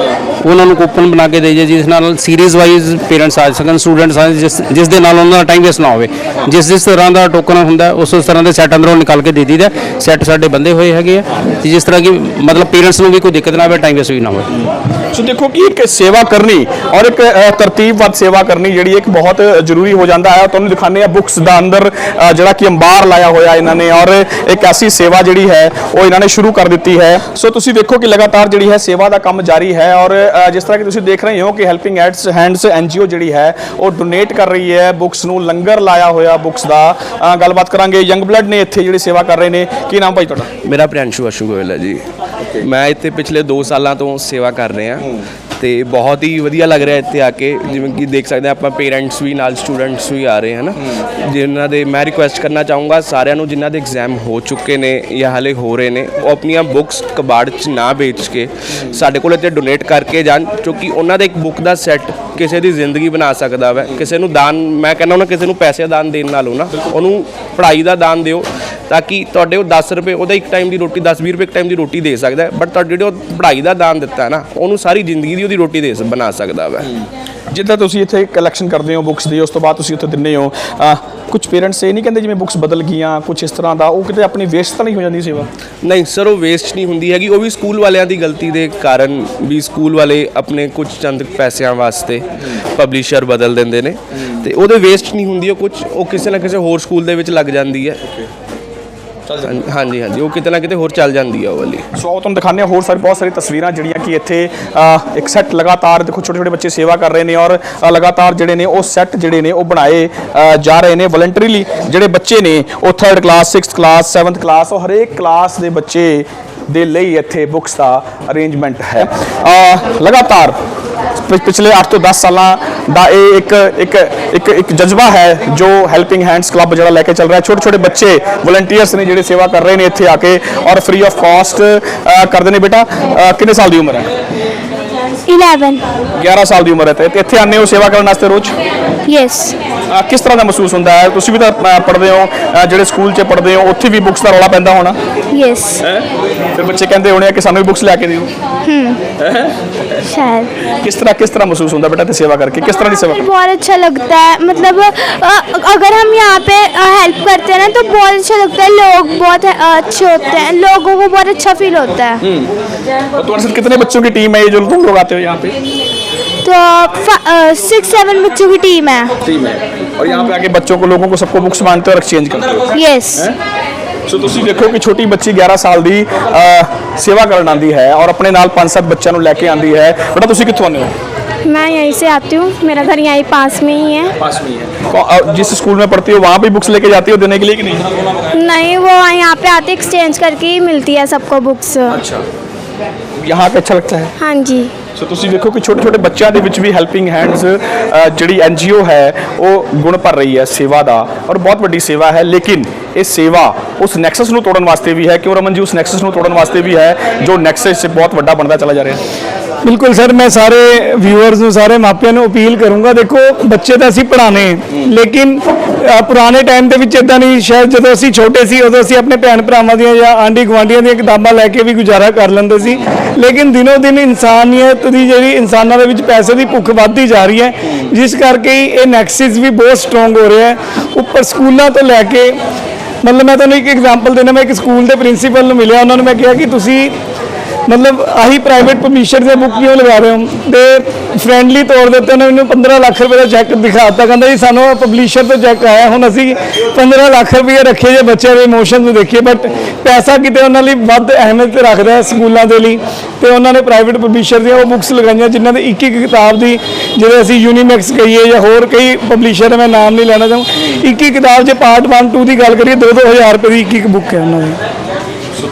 ਉਹਨਾਂ ਨੂੰ ਕੂਪਨ ਬਣਾ ਕੇ ਦੇਈਏ, ਜਿਸ ਨਾਲ ਸੀਰੀਜ਼ ਵਾਈਜ਼ ਪੇਰੈਂਟਸ ਆ ਸਕਣ ਸਟੂਡੈਂਟਸ ਆ ਜਿਸ ਜਿਸ ਦੇ ਨਾਲ ਉਹਨਾਂ ਦਾ ਟਾਈਮ ਵੇਸਟ ਨਾ ਹੋਵੇ। ਜਿਸ ਜਿਸ ਤਰ੍ਹਾਂ ਦਾ ਟੋਕਨ ਹੁੰਦਾ, ਉਸ ਉਸ ਤਰ੍ਹਾਂ ਦੇ ਸੈੱਟ ਅੰਦਰੋਂ ਨਿਕਾਲ ਕੇ ਦੇ ਦਈਦਾ ਸੈੱਟ ਸਾਡੇ ਬੰਦੇ ਹੋਏ ਹੈਗੇ ਆ। ਤੇ ਜਿਸ ਤਰ੍ਹਾਂ ਕਿ ਮਤਲਬ ਪੇਰੈਂਟਸ ਨੂੰ ਵੀ ਕੋਈ ਦਿੱਕਤ ਨਾ ਆਵੇ ਟਾਈਮ ਵੇਸਟ ਵੀ ਨਾ ਹੋਵੇ। ਸੋ ਦੇਖੋ ਕਿ ਇੱਕ ਸੇਵਾ ਕਰਨੀ ਔਰ ਇੱਕ ਤਰਤੀਬਵਾਦ ਸੇਵਾ ਕਰਨੀ ਜਿਹੜੀ ਇੱਕ ਬਹੁਤ ਜ਼ਰੂਰੀ ਹੋ ਜਾਂਦਾ ਹੈ। ਤੁਹਾਨੂੰ ਦਿਖਾਣੇ ਆ ਬੁੱਕਸ ਦਾ ਅੰਦਰ ਜਿਹੜਾ ਕਿ ਅੰਬਾਰ ਲਾਇਆ ਹੋਇਆ ਇਹਨਾਂ ਨੇ ਔਰ ਇੱਕ ਐਸੀ ਸੇਵਾ ਜਿਹੜੀ ਹੈ ਉਹ ਇਹਨਾਂ ਨੇ ਸ਼ੁਰੂ ਕਰ ਦਿੱਤੀ ਹੈ। ਸੋ ਤੁਸੀਂ ਦੇਖੋ ਕਿ ਲਗਾਤਾਰ ਜਿਹੜੀ ਹੈ ਸੇਵਾ ਦਾ ਕੰਮ ਜਾਰੀ ਹੈ ਔਰ ਜਿਸ ਤਰ੍ਹਾਂ ਕਿ ਤੁਸੀਂ ਦੇਖ ਰਹੇ ਹੋ ਕਿ ਹੈਲਪਿੰਗ ਐਡਸ, ਹੈਂਡਸ, ਐਨਜੀਓ ਜਿਹੜੀ ਹੈ ਉਹ ਡੋਨੇਟ ਕਰ ਰਹੀ ਹੈ। ਬੁੱਕਸ ਨੂੰ ਲੰਗਰ ਲਾਇਆ ਹੋਇਆ ਬੁੱਕਸ ਦਾ। ਗੱਲਬਾਤ ਕਰਾਂਗੇ। ਯੰਗ ਬਲੱਡ ਨੇ ਇੱਥੇ ਜਿਹੜੀ ਸੇਵਾ ਕਰ ਰਹੇ ਨੇ। ਕੀ ਨਾਮ ਭਾਈ ਤੁਹਾਡਾ? ਮੇਰਾ ਪ੍ਰਿਆਂਸ਼ੂ ਅਸ਼ੂ ਗੋਇਲ ਹੈ ਜੀ। ਮੈਂ ਇੱਥੇ ਪਿਛਲੇ 2 ਸਾਲਾਂ ਤੋਂ ਸੇਵਾ ਕਰ ਰਿਹਾ। ਤੇ ਬਹੁਤ ਹੀ ਵਧੀਆ ਲੱਗ ਰਿਹਾ ਇੱਥੇ ਆ ਕੇ। ਜਿਵੇਂ ਕਿ ਦੇਖ ਸਕਦੇ ਹਾਂ ਆਪਾਂ ਪੇਰੈਂਟਸ ਵੀ ਨਾਲ ਸਟੂਡੈਂਟਸ ਵੀ ਆ ਰਹੇ ਹਨ? ਜਿਨ੍ਹਾਂ ਦੇ ਮੈਂ ਰਿਕੁਐਸਟ ਕਰਨਾ ਚਾਹੂੰਗਾ ਸਾਰਿਆਂ ਨੂੰ ਜਿਨ੍ਹਾਂ ਦੇ ਐਗਜ਼ਾਮ ਹੋ ਚੁੱਕੇ ਨੇ ਜਾਂ ਹਾਲੇ ਹੋ ਰਹੇ ਨੇ ਉਹ ਆਪਣੀਆਂ ਬੁੱਕਸ ਕਬਾੜ 'ਚ ਨਾ ਵੇਚ ਕੇ ਸਾਡੇ ਕੋਲ ਇੱਥੇ ਡੋਨੇਟ ਕਰਕੇ ਜਾਣ ਕਿਉਂਕਿ ਉਹਨਾਂ ਦੇ ਇੱਕ ਬੁੱਕ ਦਾ ਸੈੱਟ ਕਿਸੇ ਦੀ ਜ਼ਿੰਦਗੀ ਬਣਾ ਸਕਦਾ ਵੈ। ਕਿਸੇ ਨੂੰ ਦਾਨ ਮੈਂ ਕਹਿੰਦਾ ਉਹਨਾਂ ਕਿਸੇ ਨੂੰ ਪੈਸੇ ਦਾਨ ਦੇਣ ਨਾਲੋਂ ਨਾ ਉਹਨੂੰ ਪੜ੍ਹਾਈ ਦਾ ਦਾਨ ਦਿਓ। ਤਾਂ ਕਿ ਤੁਹਾਡੇ ਉਹ 10 ਰੁਪਏ ਉਹਦਾ ਇੱਕ ਟਾਈਮ ਦੀ ਰੋਟੀ 10 20 ਰੁਪਏ ਇੱਕ ਟਾਈਮ ਦੀ ਰੋਟੀ ਦੇ ਸਕਦਾ ਬਟ ਤੁਹਾਡੇ ਜਿਹੜੇ ਉਹ ਪੜ੍ਹਾਈ ਦਾ ਦਾਨ ਦਿੱਤਾ ਹੈ ਨਾ ਉਹਨੂੰ ਸਾਰੀ ਜ਼ਿੰਦਗੀ ਦੀ ਉਹਦੀ ਰੋਟੀ ਦੇ ਬਣਾ ਸਕਦਾ ਵਾ। ਜਿੱਦਾਂ ਤੁਸੀਂ ਇੱਥੇ ਕਲੈਕਸ਼ਨ ਕਰਦੇ ਹੋ ਬੁੱਕਸ ਦੀ ਉਸ ਤੋਂ ਬਾਅਦ ਤੁਸੀਂ ਉੱਥੇ ਦਿੰਨੇ ਹੋ ਕੁਝ ਪੇਰੈਂਟਸ ਇਹ ਨਹੀਂ ਕਹਿੰਦੇ ਜਿਵੇਂ ਬੁੱਕਸ ਬਦਲ ਗਈਆਂ ਕੁਝ ਇਸ ਤਰ੍ਹਾਂ ਦਾ ਉਹ ਕਿਤੇ ਆਪਣੀ ਵੇਸਟ ਤਾਂ ਨਹੀਂ ਹੋ ਜਾਂਦੀ ਸੇਵਾ? ਨਹੀਂ ਸਰ ਉਹ ਵੇਸਟ ਨਹੀਂ ਹੁੰਦੀ ਹੈਗੀ ਉਹ ਵੀ ਸਕੂਲ ਵਾਲਿਆਂ ਦੀ ਗਲਤੀ ਦੇ ਕਾਰਨ ਵੀ ਸਕੂਲ ਵਾਲੇ ਆਪਣੇ ਕੁਝ ਚੰਦ ਪੈਸਿਆਂ ਵਾਸਤੇ ਪਬਲਿਸ਼ਰ ਬਦਲ ਦਿੰਦੇ ਨੇ ਤੇ ਉਹਦੇ ਵੇਸਟ ਨਹੀਂ ਹੁੰਦੀ ਉਹ ਕੁਝ ਉਹ ਕਿਸੇ ਨਾ ਕਿਸੇ ਹੋਰ ਸਕੂਲ ਦੇ ਵਿੱਚ ਲੱਗ ਜਾਂਦੀ ਹੈ। ਹਾਂਜੀ ਹਾਂਜੀ ਉਹ ਕਿਤੇ ਨਾ ਕਿਤੇ ਹੋਰ ਚੱਲ ਜਾਂਦੀ ਹੈ ਉਹ ਵਾਲੀ। ਸੋ ਆਓ ਤੁਹਾਨੂੰ ਦਿਖਾਉਂਦੇ ਹਾਂ ਹੋਰ ਸਾਰੀ ਬਹੁਤ ਸਾਰੀ ਤਸਵੀਰਾਂ ਜਿਹੜੀਆਂ ਕਿ ਇੱਥੇ ਅ, ਇੱਕ ਸੈੱਟ ਲਗਾਤਾਰ ਦੇਖੋ ਛੋਟੇ ਛੋਟੇ ਬੱਚੇ ਸੇਵਾ ਕਰ ਰਹੇ ਨੇ ਔਰ ਅ, ਲਗਾਤਾਰ ਜਿਹੜੇ ਨੇ ਉਹ ਸੈੱਟ ਜਿਹੜੇ ਨੇ ਉਹ ਬਣਾਏ ਅ, ਜਾ ਰਹੇ ਨੇ ਵਲੰਟਰੀਲੀ ਜਿਹੜੇ ਬੱਚੇ ਨੇ ਉਹ 3rd class 6th class 7th class ਉਹ ਹਰੇਕ ਕਲਾਸ ਦੇ ਬੱਚੇ ਦੇ ਲਈ ਇੱਥੇ ਬੁక్స్ ਦਾ ਅਰੇਂਜਮੈਂਟ ਹੈ। ਅ, ਲਗਾਤਾਰ ਪਿਛਲੇ 8 ਤੋਂ 10 ਸਾਲਾਂ ਦਾ ਇਹ ਇੱਕ ਇੱਕ ਇੱਕ ਇੱਕ ਜਜ਼ਬਾ ਹੈ ਜੋ ਹੈਲਪਿੰਗ ਹੈਂਡਸ ਕਲੱਬ ਜਿਹੜਾ ਲੈ ਕੇ ਚੱਲ ਰਿਹਾ। ਛੋਟੇ ਛੋਟੇ ਬੱਚੇ ਵਲੰਟੀਅਰਸ ਨੇ ਜਿਹੜੇ ਸੇਵਾ ਕਰ ਰਹੇ ਨੇ ਇੱਥੇ ਆ ਕੇ ਔਰ ਫ੍ਰੀ ਆਫ ਕਾਸਟ ਕਰਦੇ ਨੇ ਬੇਟਾ। ਕਿੰਨੇ ਸਾਲ ਦੀ ਉਮਰ ਹੈ? 11 11 ਸਾਲ ਦੀ ਉਮਰ ਹੈ ਤੇ ਇੱਥੇ ਆਨੇ ਹੋ ਸੇਵਾ ਕਰਨ ਵਾਸਤੇ ਰੋਜ਼? ਯੈਸ ਕਿਸ ਤਰ੍ਹਾਂ ਦਾ ਮਹਿਸੂਸ ਹੁੰਦਾ ਹੈ? ਤੁਸੀਂ ਵੀ ਤਾਂ ਅ, ਹੋ ਜਿਹੜੇ ਸਕੂਲ 'ਚ ਪੜ੍ਹਦੇ ਹੋ ਉੱਥੇ ਵੀ ਬੁੱਕਸ ਦਾ ਰੌਲਾ ਪੈਂਦਾ ਹੋਣਾ? ਯੈਸ ਫਿਰ ਬੱਚੇ ਕਹਿੰਦੇ ਹੋਣੇ ਕਿ ਸਾਨੂੰ ਵੀ ਬੁੱਕਸ ਲੈ ਕੇ ਦਿਓ। शायद ਕਿਸ ਤਰ੍ਹਾਂ ਕਿਸ ਤਰ੍ਹਾਂ ਮਹਿਸੂਸ ਹੁੰਦਾ ਬੇਟਾ ਤੇ ਸੇਵਾ ਕਰਕੇ? ਕਿਸ ਤਰ੍ਹਾਂ ਦੀ ਸੇਵਾ करते? बहुत अच्छा लगता है मतलब अ, अगर हम यहाँ पे हेल्प करते हैं ना तो बहुत अच्छा लगता है लोग बहुत अ, अच्छे होते हैं लोगों को बहुत अच्छा फील होता है तो तुम्हारे साथ कितने बच्चों की टीम है ये हो यहाँ पे तो सिक्स सेवन बच्चों की टीम है टीम है और यहाँ पे आके बच्चों को लोगों को सबको बुक्स मानते हो और एक्सचेंज करते हो यस ਸੋ ਤੁਸੀਂ ਦੇਖੋ ਕਿ ਛੋਟੀ ਬੱਚੀ 11 ਸਾਲ ਦੀ ਅਹ, ਸੇਵਾ ਕਰਨ ਆਂਦੀ ਹੈ ਔਰ ਆਪਣੇ ਨਾਲ 5-7 ਬੱਚਿਆਂ ਨੂੰ ਲੈ ਕੇ ਆਂਦੀ ਹੈ ਬੇਟਾ ਤੁਸੀਂ ਕਿੱਥੋਂ ਆਉਂਦੇ ਹੋ मैं यहीं से आती हूँ मेरा घर यहीं पास में ही है पास में ही है जिस स्कूल में पढ़ती हो वहाँ भी बुक्स लेके जाती हो देने के लिए कि नहीं नहीं वो यहाँ पे आते एक्सचेंज करके ही मिलती है सबको बुक्स अच्छा यहाँ पे अच्छा लगता है हाँ जी ਸੋ ਤੁਸੀਂ ਵੇਖੋ ਕਿ ਛੋਟੇ ਛੋਟੇ ਬੱਚਿਆਂ ਦੇ ਵਿੱਚ ਵੀ ਹੈਲਪਿੰਗ ਹੈਂਡਸ ਜਿਹੜੀ ਐਨਜੀਓ ਹੈ, ਉਹ ਗੁਣ ਭਰ ਰਹੀ ਹੈ ਸੇਵਾ ਦਾ ਔਰ ਬਹੁਤ ਵੱਡੀ ਸੇਵਾ ਹੈ। ਲੇਕਿਨ ਇਹ ਸੇਵਾ ਉਸ ਨੈਕਸਸ ਨੂੰ ਤੋੜਨ ਵਾਸਤੇ ਵੀ ਹੈ ਕਿਉਂ ਰਮਨ ਜੀ, ਉਸ ਨੈਕਸਸ ਨੂੰ ਤੋੜਨ ਵਾਸਤੇ ਵੀ ਹੈ, ਜੋ ਨੈਕਸਸ ਬਹੁਤ ਵੱਡਾ ਬਣਦਾ ਚਲਾ ਜਾ ਰਿਹਾ। ਹੈ ਬਿਲਕੁਲ ਸਰ ਮੈਂ ਸਾਰੇ ਵਿਊਅਰਸ ਨੂੰ ਸਾਰੇ ਮਾਪਿਆਂ ਨੂੰ ਅਪੀਲ ਕਰੂੰਗਾ ਦੇਖੋ ਬੱਚੇ ਤਾਂ ਅਸੀਂ ਪੜ੍ਹਾਣੇ ਲੇਕਿਨ ਅ, ਪੁਰਾਣੇ ਟਾਈਮ ਦੇ ਵਿੱਚ ਇਦਾਂ ਨਹੀਂ ਸ਼ਾਇਦ ਜਦੋਂ ਅਸੀਂ ਛੋਟੇ ਸੀ ਉਦੋਂ ਅਸੀਂ ਆਪਣੇ ਭੈਣ ਭਰਾਵਾਂ ਦੀਆਂ ਜਾਂ ਆਂਢੀ ਗੁਆਂਢੀਆਂ ਦੀਆਂ ਕਿਤਾਬਾਂ ਲੈ ਕੇ ਵੀ ਗੁਜ਼ਾਰਾ ਕਰ ਲੈਂਦੇ ਸੀ। ਲੇਕਿਨ ਦਿਨੋ ਦਿਨ ਇਨਸਾਨੀਅਤ ਦੀ ਜਿਹੜੀ ਇਨਸਾਨਾਂ ਦੇ ਵਿੱਚ ਪੈਸੇ ਦੀ ਭੁੱਖ ਵੱਧਦੀ ਜਾ ਰਹੀ ਹੈ ਜਿਸ ਕਰਕੇ ਹੀ ਇਹ ਨੈਕਸਿਸ ਵੀ ਬਹੁਤ ਸਟਰੋਂਗ ਹੋ ਰਿਹਾ ਹੈ। ਉੱਪਰ ਸਕੂਲਾਂ ਤੋਂ ਲੈ ਕੇ ਮਤਲਬ ਮੈਂ ਤੁਹਾਨੂੰ ਇੱਕ ਐਗਜ਼ਾਮਪਲ ਦੇਣਾ ਮੈਂ ਇੱਕ ਸਕੂਲ ਦੇ ਪ੍ਰਿੰਸੀਪਲ ਨੂੰ ਮਿਲਿਆ ਉਹਨਾਂ ਨੂੰ ਮੈਂ ਕਿਹਾ ਕਿ ਤੁਸੀਂ ਮਤਲਬ ਆਹੀ ਪ੍ਰਾਈਵੇਟ ਪਬਲਿਸ਼ਰ ਦੇ ਬੁੱਕ ਕਿਉਂ ਲਗਾ ਰਹੇ ਹੋ? ਤੇ ਫ੍ਰੈਂਡਲੀ ਤੌਰ ਦੇ ਉੱਤੇ ਉਹਨੇ ਮੈਨੂੰ 15 ਲੱਖ ਰੁਪਏ ਦਾ ਚੈੱਕ ਦਿਖਾ ਦਿੱਤਾ ਕਹਿੰਦਾ ਜੀ, ਸਾਨੂੰ ਪਬਲਿਸ਼ਰ ਤੋਂ ਚੈੱਕ ਆਇਆ। ਹੁਣ ਅਸੀਂ 15 ਲੱਖ ਰੁਪਏ ਰੱਖੇ ਜੇ ਬੱਚਿਆਂ ਦੇ ਇਮੋਸ਼ਨ ਨੂੰ ਦੇਖੀਏ। ਬਟ ਪੈਸਾ ਕਿਤੇ ਉਹਨਾਂ ਲਈ ਵੱਧ ਅਹਿਮੀਅਤ ਰੱਖਦਾ ਹੈ ਸਕੂਲਾਂ ਦੇ ਲਈ। ਤੇ ਉਹਨਾਂ ਨੇ ਪ੍ਰਾਈਵੇਟ ਪਬਲਿਸ਼ਰ ਦੀਆਂ ਉਹ ਬੁੱਕਸ ਲਗਾਈਆਂ ਜਿਨ੍ਹਾਂ ਦੀ ਇੱਕ ਇੱਕ ਕਿਤਾਬ ਦੀ ਜਿਹੜੇ ਅਸੀਂ ਯੂਨੀਮੈਕਸ ਕਹੀਏ ਜਾਂ ਹੋਰ ਕਈ ਪਬਲਿਸ਼ਰ ਮੈਂ ਨਾਮ ਨਹੀਂ ਲੈਣਾ ਚਾਹੂੰ ਇੱਕ ਇੱਕ ਕਿਤਾਬ ਜੇ ਪਾਰਟ 1 2 ਦੀ ਗੱਲ ਕਰੀਏ 2-2000 ਰੁਪਏ ਦੀ ਇੱਕ ਇੱਕ ਬੁੱਕ ਹੈ ਉਹਨਾਂ ਦੀ।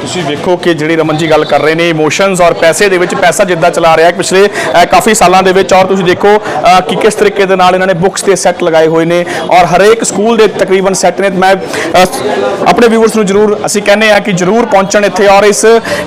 ਤੁਸੀਂ ਵੇਖੋ ਕਿ ਜਿਹੜੀ ਰਮਨ ਜੀ ਗੱਲ ਕਰ ਰਹੇ ਨੇ ਇਮੋਸ਼ਨਸ ਔਰ ਪੈਸੇ ਦੇ ਵਿੱਚ ਪੈਸਾ ਜਿੱਦਾਂ ਚਲਾ ਰਿਹਾ ਹੈ ਪਿਛਲੇ ਕਾਫੀ ਸਾਲਾਂ ਦੇ ਵਿੱਚ। ਔਰ ਤੁਸੀਂ ਦੇਖੋ ਕਿ ਕਿਸ ਤਰੀਕੇ ਦੇ ਨਾਲ ਇਹਨਾਂ ਨੇ ਬੁੱਕਸ ਤੇ ਸੈੱਟ ਲਗਾਏ ਹੋਏ ਨੇ। ਔਰ ਹਰੇਕ ਸਕੂਲ ਦੇ ਤਕਰੀਬਨ ਸੈੱਟ ਨੇ। ਮੈਂ ਆਪਣੇ ਵਿਊਅਰਸ ਨੂੰ ਜਰੂਰ ਅਸੀਂ ਕਹਿੰਦੇ ਆ ਕਿ ਜਰੂਰ ਪਹੁੰਚਣ ਇੱਥੇ ਔਰ ਇਸ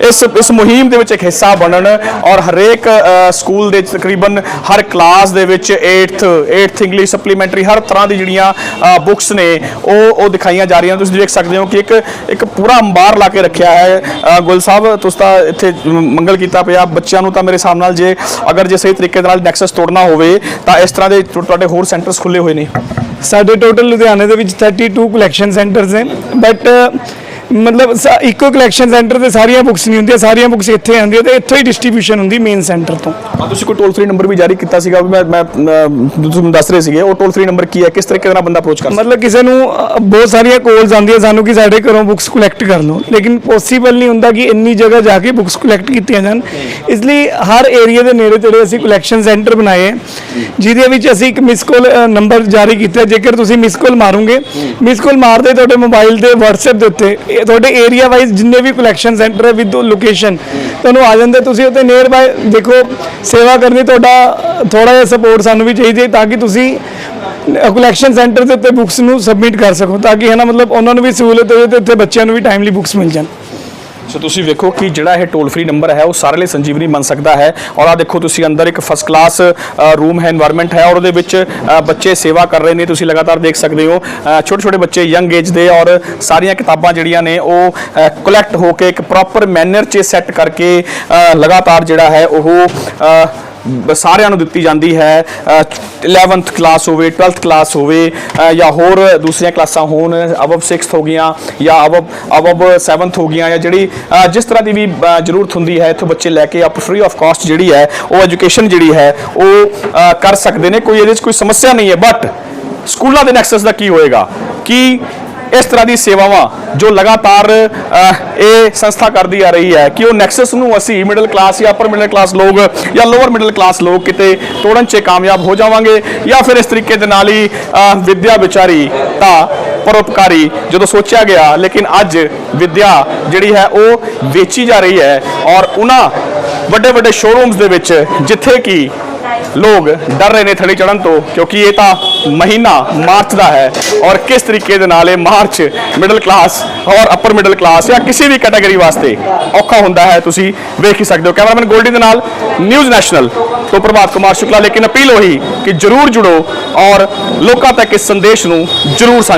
ਇਸ ਇਸ ਮੁਹਿੰਮ ਦੇ ਵਿੱਚ ਇੱਕ ਹਿੱਸਾ ਬਣਨ। ਔਰ ਹਰੇਕ ਸਕੂਲ ਦੇ ਤਕਰੀਬਨ ਹਰ ਕਲਾਸ ਦੇ ਵਿੱਚ 8th 8th ਇੰਗਲਿਸ਼ ਸਪਲੀਮੈਂਟਰੀ ਹਰ ਤਰ੍ਹਾਂ ਦੀ ਜਿਹੜੀਆਂ ਬੁੱਕਸ ਨੇ, ਉਹ ਉਹ ਦਿਖਾਈਆਂ ਜਾ ਰਹੀਆਂ। ਤੁਸੀਂ ਦੇਖ ਸਕਦੇ ਹੋ ਕਿ ਇੱਕ ਇੱਕ ਪੂਰਾ ਅੰਬਾਰ ਲਾ ਕੇ ਰੱਖਿਆ ਹੈ। ਅ, ਗੁਲ ਸਾਹਿਬ ਤੁਸੀਂ ਤਾਂ ਇੱਥੇ ਮੰਗਲ ਕੀਤਾ ਪਿਆ। ਬੱਚਿਆਂ ਨੂੰ ਤਾਂ ਮੇਰੇ ਹਿਸਾਬ ਨਾਲ ਜੇ ਅਗਰ ਜੇ ਸਹੀ ਤਰੀਕੇ ਦੇ ਨਾਲ ਨੈਕਸਸ ਤੋੜਨਾ ਹੋਵੇ ਤਾਂ ਇਸ ਤਰ੍ਹਾਂ ਦੇ ਤੁਹਾਡੇ ਹੋਰ ਸੈਂਟਰਸ ਖੁੱਲੇ ਹੋਏ ਨੇ। ਸਾਡੇ ਟੋਟਲ ਲੁਧਿਆਣੇ ਦੇ ਵਿੱਚ 32 ਕਲੈਕਸ਼ਨ ਸੈਂਟਰਸ ਨੇ। ਬਟ ਮਤਲਬ ਸਾ- ਇੱਕੋ ਕਲੈਕਸ਼ਨ ਸੈਂਟਰ ਤੇ ਸਾਰੀਆਂ ਬੁੱਕਸ ਨਹੀਂ ਹੁੰਦੀਆਂ ਸਾਰੀਆਂ ਬੁੱਕਸ ਇੱਥੇ ਆਉਂਦੀਆਂ ਤੇ ਇੱਥੋਂ ਹੀ ਡਿਸਟ੍ਰੀਬਿਊਸ਼ਨ ਹੁੰਦੀ ਮੇਨ ਸੈਂਟਰ ਤੋਂ। ਹਾਂ ਤੁਸੀਂ ਕੋਈ ਟੋਲ ਫ੍ਰੀ ਨੰਬਰ ਵੀ ਜਾਰੀ ਕੀਤਾ ਸੀਗਾ ਵੀ ਮੈਂ ਮੈਂ ਅਹ, ਤੁਸੀਂ ਦੱਸ ਰਹੇ ਸੀਗੇ ਉਹ ਟੋਲ ਫ੍ਰੀ ਨੰਬਰ ਕੀ ਹੈ? ਕਿਸ ਤਰੀਕੇ ਦੇ ਨਾਲ ਬੰਦਾ ਅਪਰੋਚ ਕਰ ਸਕਦਾ? ਮਤਲਬ ਕਿਸੇ ਨੂੰ ਅ, ਬਹੁਤ ਸਾਰੀਆਂ ਕਾਲਸ ਆਉਂਦੀਆਂ ਸਾਨੂੰ ਕਿ ਸਾਡੇ ਘਰੋਂ ਬੁੱਕਸ ਕਲੈਕਟ ਕਰ ਲਓ ਲੇਕਿਨ ਪੋਸੀਬਲ ਨਹੀਂ ਹੁੰਦਾ ਕਿ ਇੰਨੀ ਜਗ੍ਹਾ ਜਾ ਕੇ ਬੁੱਕਸ ਕਲੈਕਟ ਕੀਤੀਆਂ ਜਾਣ। ਇਸ ਲਈ ਹਰ ਏਰੀਆ ਦੇ ਨੇੜੇ ਤੇੜੇ ਅਸੀਂ ਕਲੈਕਸ਼ਨ ਸੈਂਟਰ ਬਣਾਏ ਹੈ, ਜਿਹਦੇ ਵਿੱਚ ਅਸੀਂ ਇੱਕ ਮਿਸ ਕਾਲ ਨੰਬਰ ਜਾਰੀ ਕੀਤਾ ਹੈ। ਜੇਕਰ ਤੁਸੀਂ ਮਿਸ ਕਾਲ ਮਾਰੋਗੇ ਮਿਸ ਕਾਲ ਮਾਰਦੇ ਤੁਹਾਡੇ ਮੋਬਾਈਲ ਦੇ WhatsApp ਦੇ ਉੱਤੇ ਤੁਹਾਡੇ ਏਰੀਆ ਵਾਈਜ਼ ਜਿੰਨੇ ਵੀ ਕਲੈਕਸ਼ਨ ਸੈਂਟਰ ਹੈ ਵਿਦ ਲੋਕੇਸ਼ਨ ਤੁਹਾਨੂੰ ਆ ਜਾਂਦੇ, ਤੁਸੀਂ ਉੱਥੇ ਨੀਅਰ ਬਾਏ ਦੇਖੋ, ਸੇਵਾ ਕਰਨੀ ਤੁਹਾਡਾ ਥੋੜਾ ਜਿਹਾ ਸਪੋਰਟ ਸਾਨੂੰ ਵੀ ਚਾਹੀਦੀ ਹੈ ਤਾਂ ਕਿ ਤੁਸੀਂ ਕਲੈਕਸ਼ਨ ਸੈਂਟਰ ਦੇ ਉੱਤੇ ਬੁੱਕਸ ਨੂੰ ਸਬਮਿਟ ਕਰ ਸਕੋ, ਤਾਂ ਕਿ ਹੈ ਨਾ, ਮਤਲਬ ਉਹਨਾਂ ਨੂੰ ਵੀ ਸਹੂਲਤ ਹੋਵੇ ਤੇ ਉੱਥੇ ਬੱਚਿਆਂ ਨੂੰ ਵੀ ਟਾਈਮਲੀ ਬੁੱਕਸ ਮਿਲ ਜਾਣ। ਸੋ ਤੁਸੀਂ ਵੇਖੋ ਕਿ ਜਿਹੜਾ ਇਹ ਟੋਲ ਫਰੀ ਨੰਬਰ ਹੈ, ਉਹ ਸਾਰੇ ਲਈ ਸੰਜੀਵਨੀ ਬਣ ਸਕਦਾ ਹੈ। ਔਰ ਆ ਦੇਖੋ, ਤੁਸੀਂ ਅੰਦਰ ਇੱਕ ਫਸਟ ਕਲਾਸ ਰੂਮ ਹੈ এনवायरमेंट ਹੈ, ਔਰ ਉਹਦੇ ਵਿੱਚ ਬੱਚੇ ਸੇਵਾ ਕਰ ਰਹੇ ਨੇ, ਤੁਸੀਂ ਲਗਾਤਾਰ ਦੇਖ ਸਕਦੇ ਹੋ। ਛੋਟੇ ਛੋਟੇ ਬੱਚੇ ਯੰਗ ਏਜ ਦੇ, ਔਰ ਸਾਰੀਆਂ ਕਿਤਾਬਾਂ ਜਿਹੜੀਆਂ ਨੇ, ਉਹ ਕਲੈਕਟ ਹੋ ਕੇ ਇੱਕ ਪ੍ਰੋਪਰ ਮੈਨਰ 'ਚ ਸੈੱਟ ਕਰਕੇ ਲਗਾਤਾਰ ਜਿਹੜਾ ਹੈ, ਉਹ ਸਾਰਿਆਂ ਨੂੰ ਦਿੱਤੀ ਜਾਂਦੀ ਹੈ। ਅ, 11th ਕਲਾਸ ਹੋਵੇ 12th ਕਲਾਸ ਹੋਵੇ ਜਾਂ ਹੋਰ ਦੂਸਰੀਆਂ ਕਲਾਸਾਂ ਹੋਣ ਅਬਵ 6th ਹੋ ਗਈਆਂ ਜਾਂ ਅਬਵ ਅਬਵ 7th ਹੋ ਗਈਆਂ ਜਾਂ ਜਿਹੜੀ ਜਿਸ ਤਰ੍ਹਾਂ ਦੀ ਵੀ ਜ਼ਰੂਰਤ ਹੁੰਦੀ ਹੈ ਇੱਥੋਂ ਬੱਚੇ ਲੈ ਕੇ ਆਪ ਫ੍ਰੀ ਆਫ ਕਾਸਟ ਜਿਹੜੀ ਹੈ ਉਹ ਐਜੂਕੇਸ਼ਨ ਜਿਹੜੀ ਹੈ ਉਹ ਕਰ ਸਕਦੇ ਨੇ। ਕੋਈ ਇਹਦੇ 'ਚ ਕੋਈ ਸਮੱਸਿਆ ਨਹੀਂ ਹੈ ਬਟ ਸਕੂਲਾਂ ਦੇ ਨੈਕਸਸ ਦਾ ਕੀ ਹੋਏਗਾ? ਕਿ ਇਸ ਤਰ੍ਹਾਂ ਦੀ ਸੇਵਾਵਾਂ ਜੋ ਲਗਾਤਾਰ ਇਹ ਸੰਸਥਾ ਕਰਦੀ ਆ ਰਹੀ ਹੈ ਕਿ ਉਹ ਨੈਕਸਸ ਨੂੰ ਅਸੀਂ ਮਿਡਲ ਕਲਾਸ ਜਾਂ ਅਪਰ ਮਿਡਲ ਕਲਾਸ ਲੋਕ ਜਾਂ ਲੋਅਰ ਮਿਡਲ ਕਲਾਸ ਲੋਕ ਕਿਤੇ ਤੋੜਨ 'ਚ ਕਾਮਯਾਬ ਹੋ ਜਾਵਾਂਗੇ ਜਾਂ ਫਿਰ ਇਸ ਤਰੀਕੇ ਦੇ ਨਾਲ ਹੀ ਅਹ, ਵਿਦਿਆ ਵਿਚਾਰੀ ਤਾਂ ਪਰਉਪਕਾਰੀ ਜਦੋਂ ਸੋਚਿਆ ਗਿਆ ਲੇਕਿਨ ਅੱਜ ਵਿਦਿਆ ਜਿਹੜੀ ਹੈ ਉਹ ਵੇਚੀ ਜਾ ਰਹੀ ਹੈ ਔਰ ਉਹਨਾਂ ਵੱਡੇ ਵੱਡੇ ਸ਼ੋਰੂਮਸ ਦੇ ਵਿੱਚ ਜਿੱਥੇ ਕਿ ਲੋਕ ਡਰ ਰਹੇ ਨੇ ਥੱਲੇ ਚੜਨ ਤੋਂ ਕਿਉਂਕਿ ਇਹ ਤਾਂ ਮਹੀਨਾ ਮਾਰਚ ਦਾ ਹੈ ਔਰ ਕਿਸ ਤਰੀਕੇ ਦੇ ਨਾਲ ਇਹ ਮਾਰਚ ਮਿਡਲ ਕਲਾਸ ਔਰ ਅਪਰ ਮਿਡਲ ਕਲਾਸ ਜਾਂ ਕਿਸੇ ਵੀ ਕੈਟਾਗਰੀ ਵਾਸਤੇ ਔਖਾ ਹੁੰਦਾ ਹੈ ਤੁਸੀਂ ਵੇਖ ਹੀ ਸਕਦੇ ਹੋ ਕੈਮਰਾਮੈਨ ਗੋਲਡੀ ਦੇ ਨਾਲ ਨਿਊਜ਼ ਨੈਸ਼ਨਲ ਤੋਂ ਪ੍ਰਭਾਤ ਕੁਮਾਰ ਸ਼ੁਕਲਾ ਲੇਕਿਨ ਅਪੀਲ ਉਹੀ ਕਿ ਜਰੂਰ ਜੁੜੋ ਔਰ ਲੋਕਾਂ ਤੱਕ ਇਸ ਸੰਦੇਸ਼ ਨੂੰ ਜਰੂਰ ਸਾਂਝਾ